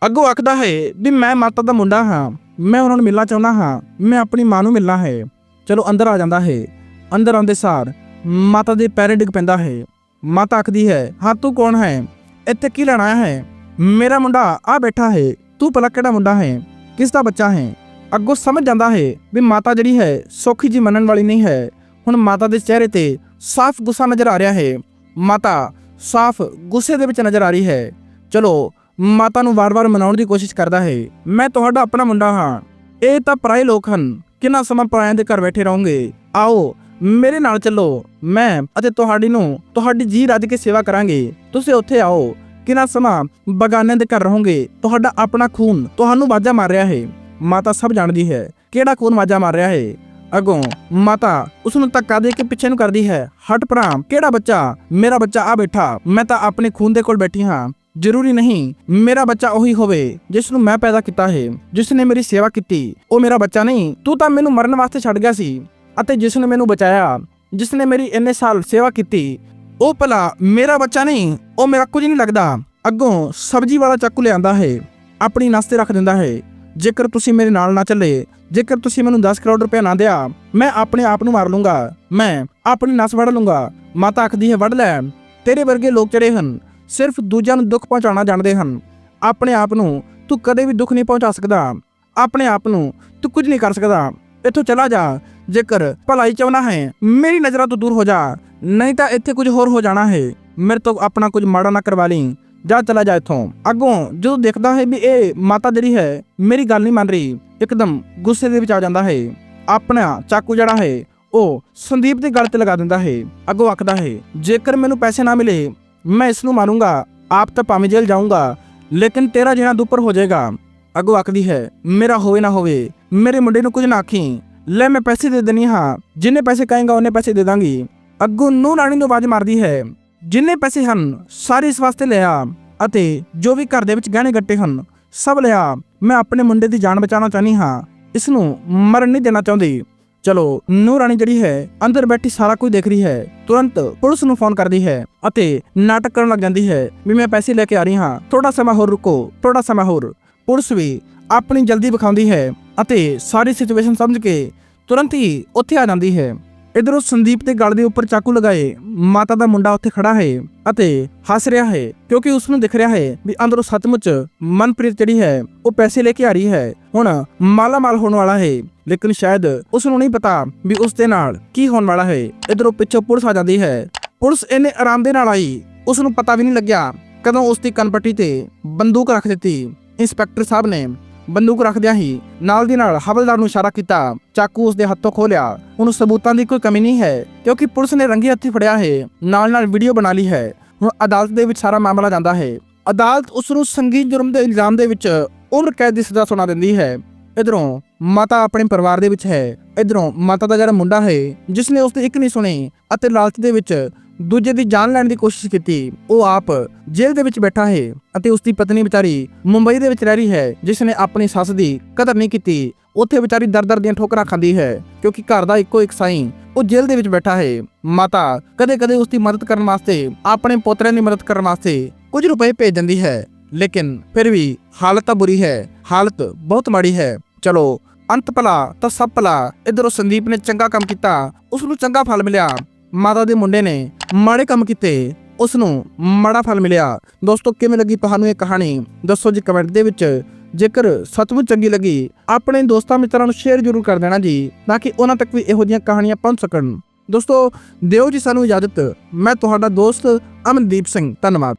ਅੱਗੋਂ ਆਖਦਾ ਹੈ ਵੀ ਮੈਂ ਮਾਤਾ ਦਾ ਮੁੰਡਾ ਹਾਂ। ਮੈਂ ਉਹਨਾਂ ਨੂੰ ਮਿਲਣਾ ਚਾਹੁੰਦਾ ਹਾਂ। ਮੈਂ ਆਪਣੀ ਮਾਂ ਨੂੰ ਮਿਲਣਾ ਹੈ। ਚਲੋ, ਅੰਦਰ ਆ ਜਾਂਦਾ ਹੈ। ਅੰਦਰ ਆਉਂਦੇ ਸਾਰ ਮਾਤਾ ਦੇ ਪੈਰੇ ਡਿੱਗ ਪੈਂਦਾ ਹੈ। ਮਾਤਾ ਆਖਦੀ ਹੈ, ਹਾਂ, ਤੂੰ ਕੌਣ ਹੈ? ਇੱਥੇ ਕੀ ਲੈਣ ਆਇਆ ਹੈ? ਮੇਰਾ ਮੁੰਡਾ ਆ ਬੈਠਾ ਹੈ। ਤੂੰ ਭਲਾ ਕਿਹੜਾ ਮੁੰਡਾ ਹੈ? ਕਿਸ ਦਾ ਬੱਚਾ ਹੈ? ਅੱਗੋਂ ਸਮਝ ਜਾਂਦਾ ਹੈ ਵੀ ਮਾਤਾ ਜਿਹੜੀ ਹੈ, ਸੌਖੀ ਜੀ ਮੰਨਣ ਵਾਲੀ ਨਹੀਂ ਹੈ। ਹੁਣ ਮਾਤਾ ਦੇ ਚਿਹਰੇ ਤੇ ਸਾਫ਼ ਗੁੱਸਾ ਨਜ਼ਰ ਆ ਰਿਹਾ ਹੈ। ਮਾਤਾ, ਸਾਫ਼ ਗੁੱਸੇ ਦੇ ਵਿੱਚ ਨਜ਼ਰ ਆ ਰਹੀ ਹੈ। ਚਲੋ, ਮਾਤਾ ਨੂੰ ਵਾਰ-ਵਾਰ ਮਨਾਉਣ ਦੀ ਕੋਸ਼ਿਸ਼ ਕਰਦਾ ਹੈ। ਮੈਂ ਤੁਹਾਡਾ ਆਪਣਾ ਮੁੰਡਾ ਹਾਂ। ਇਹ ਤਾਂ ਪਰਾਏ ਲੋਕ ਹਨ। ਕਿੰਨਾ ਸਮਾਂ ਪਰਾਇਆਂ ਦੇ ਘਰ ਬੈਠੇ ਰਹੋਗੇ। ਆਓ ਮੇਰੇ ਨਾਲ ਚੱਲੋ। ਮੈਂ ਅਤੇ ਤੁਹਾਡੀ ਨੂੰ ਤੁਹਾਡੀ ਜੀ ਰੱਜ ਕੇ ਸੇਵਾ ਕਰਾਂਗੇ। ਤੁਸੀਂ ਉੱਥੇ ਆਓ। ਕਿੰਨਾ ਸਮਾਂ ਬਗਾਨਿਆਂ ਦੇ ਘਰ ਰਹੋਗੇ। ਤੁਹਾਡਾ ਆਪਣਾ ਖੂਨ ਤੁਹਾਨੂੰ ਬਾਜਾ ਮਾਰ ਰਿਹਾ ਹੈ। ਮਾਤਾ ਸਭ ਜਾਣਦੀ ਹੈ ਕਿਹੜਾ ਖੂਨ ਵਾਜਾ ਮਾਰ ਰਿਹਾ ਹੈ। ਅਗੋਂ ਮਾਤਾ ਉਸ ਨੂੰ ਧੱਕਾ ਦੇ ਕੇ ਪਿੱਛੇ ਨੂੰ ਕਰਦੀ ਹੈ। ਹਟ ਭਰਾ, ਕਿਹੜਾ ਬੱਚਾ? ਮੇਰਾ ਬੱਚਾ ਆ ਬੈਠਾ। ਮੈਂ ਤਾਂ ਆਪਣੇ ਖੂਨ ਦੇ ਕੋਲ ਬੈਠੀ ਹਾਂ। ਜ਼ਰੂਰੀ ਨਹੀਂ, ਮੇਰਾ ਬੱਚਾ ਉਹੀ ਹੋਵੇ ਜਿਸ ਨੂੰ ਮੈਂ ਪੈਦਾ ਕੀਤਾ ਹੈ। ਜਿਸ ਨੇ ਮੇਰੀ ਸੇਵਾ ਕੀਤੀ, ਉਹ ਮੇਰਾ ਬੱਚਾ ਨਹੀਂ। ਤੂੰ ਤਾਂ ਮੈਨੂੰ ਮਰਨ ਵਾਸਤੇ ਛੱਡ ਗਿਆ ਸੀ। ਅਤੇ ਜਿਸ ਨੇ ਮੈਨੂੰ ਬਚਾਇਆ, ਜਿਸ ਨੇ ਮੇਰੀ ਇੰਨੇ ਸਾਲ ਸੇਵਾ ਕੀਤੀ, ਉਹ ਭਲਾ ਮੇਰਾ ਬੱਚਾ ਨਹੀਂ, ਉਹ ਮੇਰਾ ਕੁਝ ਨਹੀਂ ਲੱਗਦਾ। ਅੱਗੋਂ ਸਬਜ਼ੀ ਵਾਲਾ ਚਾਕੂ ਲਿਆਂਦਾ ਹੈ, ਆਪਣੀ ਨਸ ਤੇ ਰੱਖ ਦਿੰਦਾ ਹੈ। ਜੇਕਰ ਤੁਸੀਂ ਮੇਰੇ ਨਾਲ ਨਾ ਚੱਲੇ, ਜੇਕਰ ਤੁਸੀਂ ਮੈਨੂੰ 10 ਕਰੋੜ ਰੁਪਏ ਨਾ ਦਿਆ, ਮੈਂ ਆਪਣੇ ਆਪ ਨੂੰ ਮਾਰ ਲੂੰਗਾ। ਮੈਂ ਆਪਣੀ ਨਸ ਵੜ ਲੂੰਗਾ। ਮਾਤਾ ਆਖਦੀ ਹੈ, ਵੜ ਲੈ। ਤੇਰੇ ਵਰਗੇ ਲੋਕ ਜਿਹੜੇ ਹਨ, ਸਿਰਫ ਦੂਜਿਆਂ ਨੂੰ ਦੁੱਖ ਪਹੁੰਚਾਉਣਾ ਜਾਣਦੇ ਹਨ। ਆਪਣੇ ਆਪ ਨੂੰ ਤੂੰ ਕਦੇ ਵੀ ਦੁੱਖ ਨਹੀਂ ਪਹੁੰਚਾ ਸਕਦਾ। ਆਪਣੇ ਆਪ ਨੂੰ ਤੂੰ ਕੁਝ ਨਹੀਂ ਕਰ ਸਕਦਾ। ਇੱਥੋਂ ਚਲਾ ਜਾ। ਜੇਕਰ ਭਲਾਈ ਚਾਹਣਾ ਹੈ, ਮੇਰੀ ਨਜ਼ਰਾਂ ਤੋਂ ਦੂਰ ਹੋ ਜਾ। ਨਹੀਂ ਤਾਂ ਇੱਥੇ ਕੁਝ ਹੋਰ ਹੋ ਜਾਣਾ ਹੈ। ਮੇਰੇ ਤੋਂ ਆਪਣਾ ਕੁਝ ਮਾੜਾ ਨਾ ਕਰਵਾ ਲਈ। ਜਾ ਚਲਾ ਜਾ ਇੱਥੋਂ। ਅੱਗੋਂ ਜਦੋਂ ਦੇਖਦਾ ਹੈ ਵੀ ਇਹ ਮਾਤਾ ਜਿਹੜੀ ਹੈ, ਮੇਰੀ ਗੱਲ ਨਹੀਂ ਮੰਨ ਰਹੀ। ਇੱਕਦਮ ਗੁੱਸੇ ਦੇ ਵਿੱਚ ਆ ਜਾਂਦਾ ਹੈ। ਆਪਣਾ ਚਾਕੂ ਜਿਹੜਾ ਹੈ, ਉਹ ਸੰਦੀਪ ਦੇ ਗਲ ਤੇ ਲਗਾ ਦਿੰਦਾ ਹੈ। ਅੱਗੋਂ ਆਖਦਾ ਹੈ, ਜੇਕਰ ਮੈਨੂੰ ਪੈਸੇ ਨਾ ਮਿਲੇ, ਮੈਂ ਇਸ ਨੂੰ ਮਾਰੂੰਗਾ। ਆਪ ਤਾਂ ਭਾਵੇਂ ਜੇਲ੍ਹ ਜਾਊਂਗਾ, ਲੇਕਿਨ ਤੇਰਾ ਜਿਹੜਾ ਦੁੱਪਰ ਹੋ ਜਾਏਗਾ। ਅੱਗੋਂ ਆਖਦੀ ਹੈ, ਮੇਰਾ ਹੋਵੇ ਨਾ ਹੋਵੇ, ਮੇਰੇ ਮੁੰਡੇ ਨੂੰ ਕੁਝ ਨਾ ਆਖੀ। ਲੈ ਮੈਂ ਪੈਸੇ ਦੇ ਦੇਣੀ ਹਾਂ, ਜਿੰਨੇ ਪੈਸੇ ਕਹੇਗਾ ਉਹਨੇ ਪੈਸੇ ਦੇ ਦਾਂਗੀ। ਅੱਗੋਂ ਨੂੰ ਰਾਣੀ ਨੂੰ ਆਵਾਜ਼ ਮਾਰਦੀ ਹੈ, ਜਿੰਨੇ ਪੈਸੇ ਹਨ, ਸਾਰੇ ਇਸ ਵਾਸਤੇ ਲਿਆ ਅਤੇ ਜੋ ਵੀ ਘਰ ਦੇ ਵਿੱਚ ਗਹਿਣੇ ਗੱਟੇ ਹਨ, ਸਭ ਲਿਆ ਮੈਂ ਆਪਣੇ ਮੁੰਡੇ ਦੀ ਜਾਨ ਬਚਾਉਣਾ ਚਾਹਨੀ ਹਾਂ, ਇਸ ਨੂੰ ਮਰਨ ਨਹੀਂ ਦੇਣਾ ਚਾਹੁੰਦੀ। ਚਲੋ ਨੂੰ ਰਾਣੀ ਜਿਹੜੀ ਹੈ, ਅੰਦਰ ਬੈਠੀ ਸਾਰਾ ਕੁਝ ਦੇਖ ਰਹੀ ਹੈ। ਤੁਰੰਤ ਪੁਲਿਸ ਨੂੰ ਫੋਨ ਕਰਦੀ ਹੈ ਅਤੇ ਨਾਟਕ ਕਰਨ ਲੱਗ ਜਾਂਦੀ ਹੈ ਵੀ ਮੈਂ ਪੈਸੇ ਲੈ ਕੇ ਆ ਰਹੀ ਹਾਂ। ਥੋੜਾ ਸਮਾਂ ਹੋਰ ਰੁਕੋ ਥੋੜਾ ਸਮਾਂ ਹੋਰ। ਪੁਲਿਸ ਵੀ ਆਪਣੀ ਜਲਦੀ ਵਿਖਾਉਂਦੀ ਹੈ ਅਤੇ ਸਾਰੀ ਸਿਚੁਏਸ਼ਨ ਸਮਝ ਕੇ ਤੁਰੰਤ ਹੀ ਉੱਥੇ ਆ ਜਾਂਦੀ ਹੈ। ਇਧਰੋਂ ਸੰਦੀਪ ਦੇ ਗਲ ਦੇ ਉੱਪਰ ਚਾਕੂ ਲਗਾਏ ਮਾਤਾ ਦਾ ਮੁੰਡਾ ਉੱਥੇ ਖੜਾ ਹੈ ਅਤੇ ਹੱਸ ਰਿਹਾ ਹੈ ਕਿਉਂਕਿ ਉਸ ਨੂੰ ਦਿਖ ਰਿਹਾ ਹੈ ਵੀ ਅੰਦਰੋਂ ਸੱਚਮੁੱਚ ਮਨਪ੍ਰੀਤ ਜਿਹੜੀ ਹੈ ਉਹ ਪੈਸੇ ਲੈ ਕੇ ਆ ਰਹੀ ਹੈ, ਹੁਣ ਮਾਲਾ ਮਾਲ ਹੋਣ ਵਾਲਾ ਹੈ। ਲੇਕਿਨ ਸ਼ਾਇਦ ਉਸ ਨੂੰ ਨਹੀਂ ਪਤਾ ਵੀ ਉਸ ਦੇ ਨਾਲ ਕੀ ਹੋਣ ਵਾਲਾ ਹੈ। ਇਧਰੋਂ ਪਿੱਛੋਂ ਪੁਲਿਸ ਆ ਜਾਂਦੀ ਹੈ। ਪੁਲਿਸ ਇੰਨੇ ਆਰਾਮ ਦੇ ਨਾਲ ਆਈ ਉਸ ਨੂੰ ਪਤਾ ਵੀ ਨਹੀਂ ਲੱਗਿਆ ਕਦੋਂ ਉਸ ਦੀ ਕਨਪੱਟੀ ਤੇ ਬੰਦੂਕ ਰੱਖ ਦਿੱਤੀ। ਇੰਸਪੈਕਟਰ ਸਾਹਿਬ ਨੇ ਬੰਦੂਕ ਰੱਖਦਿਆਂ ਹੀ ਨਾਲ ਦੀ ਨਾਲ ਹਵਲਦਾਰ ਨੂੰ ਇਸ਼ਾਰਾ ਕੀਤਾ। ਚਾਕੂ ਉਸ ਹੱਥੋਂ ਖੋਲਿਆ ਹੁਣ ਸਬੂਤਾਂ ਦੀ ਕੋਈ ਕਮੀ ਨਹੀਂ ਹੈ, ਕਿਉਂਕਿ ਪੁਲਿਸ ਨੇ ਰੰਗੇ ਹੱਥੀ ਫੜਿਆ ਹੈ, ਨਾਲ ਨਾਲ ਵੀਡੀਓ ਬਣਾ ਲਈ ਹੈ। ਹੁਣ ਅਦਾਲਤ ਦੇ ਵਿੱਚ ਸਾਰਾ ਮਾਮਲਾ ਜਾਂਦਾ ਹੈ। ਅਦਾਲਤ ਉਸ ਨੂੰ ਸੰਗੀਨ ਜੁਰਮ ਦੇ ਇਲਜ਼ਾਮ ਦੇ ਵਿੱਚ ਉਮਰ ਕੈਦ ਦੀ ਸਜ਼ਾ ਸੁਣਾ ਦਿੰਦੀ ਹੈ। ਇਧਰੋਂ ਮਾਤਾ ਆਪਣੇ ਪਰਿਵਾਰ ਦੇ ਵਿੱਚ ਹੈ। ਇਧਰੋਂ ਮਾਤਾ ਦਾ ਜਿਹੜਾ ਮੁੰਡਾ ਹੈ, ਜਿਸ ਨੇ ਉਸ ਦੀ ਇੱਕ ਨਹੀਂ ਸੁਣੀ ਅਤੇ ਲਾਲਚ ਦੇ ਵਿੱਚ ਦੂਜੇ ਦੀ ਜਾਨ ਲੈਣ ਦੀ ਕੋਸ਼ਿਸ਼ ਕੀਤੀ। ਉਹ ਆਪ ਜੇਲ੍ਹ ਦੇ ਵਿੱਚ ਬੈਠਾ ਹੈ ਅਤੇ ਉਸ ਦੀ ਪਤਨੀ ਵਿਚਾਰੀ ਮੁੰਬਈ ਦੇ ਵਿੱਚ ਰਹਿ ਰਹੀ ਹੈ ਜਿਸ ਨੇ ਆਪਣੀ ਸੱਸ ਦੀ ਕਦਰ ਨਹੀਂ ਕੀਤੀ। ਉੱਥੇ ਵਿਚਾਰੀ ਦਰ-ਦਰ ਦੀਆਂ ਠੋਕਰਾਂ ਖਾਂਦੀ ਹੈ, ਕਿਉਂਕਿ ਘਰ ਦਾ ਇੱਕੋ ਇੱਕ ਸਾਈਂ ਉਹ ਜੇਲ੍ਹ ਦੇ ਵਿੱਚ ਬੈਠਾ ਹੈ। ਮਾਤਾ ਕਦੇ-ਕਦੇ ਉਸ ਦੀ ਮਦਦ ਕਰਨ ਵਾਸਤੇ, ਆਪਣੇ ਪੋਤਰੇ ਦੀ ਮਦਦ ਕਰਨ ਵਾਸਤੇ ਕੁਝ ਰੁਪਏ ਭੇਜ ਦਿੰਦੀ ਹੈ। ਲੇਕਿਨ ਫਿਰ ਵੀ ਹਾਲਤ ਤਾਂ ਬੁਰੀ ਹੈ, ਹਾਲਤ ਬਹੁਤ ਮਾੜੀ ਹੈ। ਚਲੋ, ਅੰਤ ਭਲਾ ਤਾਂ ਸਭ ਭਲਾ। ਇਧਰੋਂ ਸੰਦੀਪ ਨੇ ਚੰਗਾ ਕੰਮ ਕੀਤਾ ਉਸ ਨੂੰ ਚੰਗਾ ਫਲ ਮਿਲਿਆ। ਮਾਤਾ ਦੇ ਮੁੰਡੇ ਨੇ ਮਾੜੇ ਕੰਮ ਕੀਤੇ ਉਸ ਨੂੰ ਮਾੜਾ ਫਲ ਮਿਲਿਆ। ਦੋਸਤੋ, ਕਿਵੇਂ ਲੱਗੀ ਤੁਹਾਨੂੰ ਇਹ ਕਹਾਣੀ? ਦੱਸੋ ਜੀ ਕਮੈਂਟ ਦੇ ਵਿੱਚ। ਜੇਕਰ ਸੱਚਮੁੱਚ ਚੰਗੀ ਲੱਗੀ, ਆਪਣੇ ਦੋਸਤਾਂ ਮਿੱਤਰਾਂ ਨੂੰ ਸ਼ੇਅਰ ਜ਼ਰੂਰ ਕਰ ਦੇਣਾ ਜੀ, ਤਾਂ ਕਿ ਉਹਨਾਂ ਤੱਕ ਵੀ ਇਹੋ ਜਿਹੀਆਂ ਕਹਾਣੀਆਂ ਪਹੁੰਚ ਸਕਣ। ਦੋਸਤੋ, ਦਿਓ ਜੀ ਸਾਨੂੰ ਇਜਾਜ਼ਤ। ਮੈਂ ਤੁਹਾਡਾ ਦੋਸਤ ਅਮਨਦੀਪ ਸਿੰਘ, ਧੰਨਵਾਦ।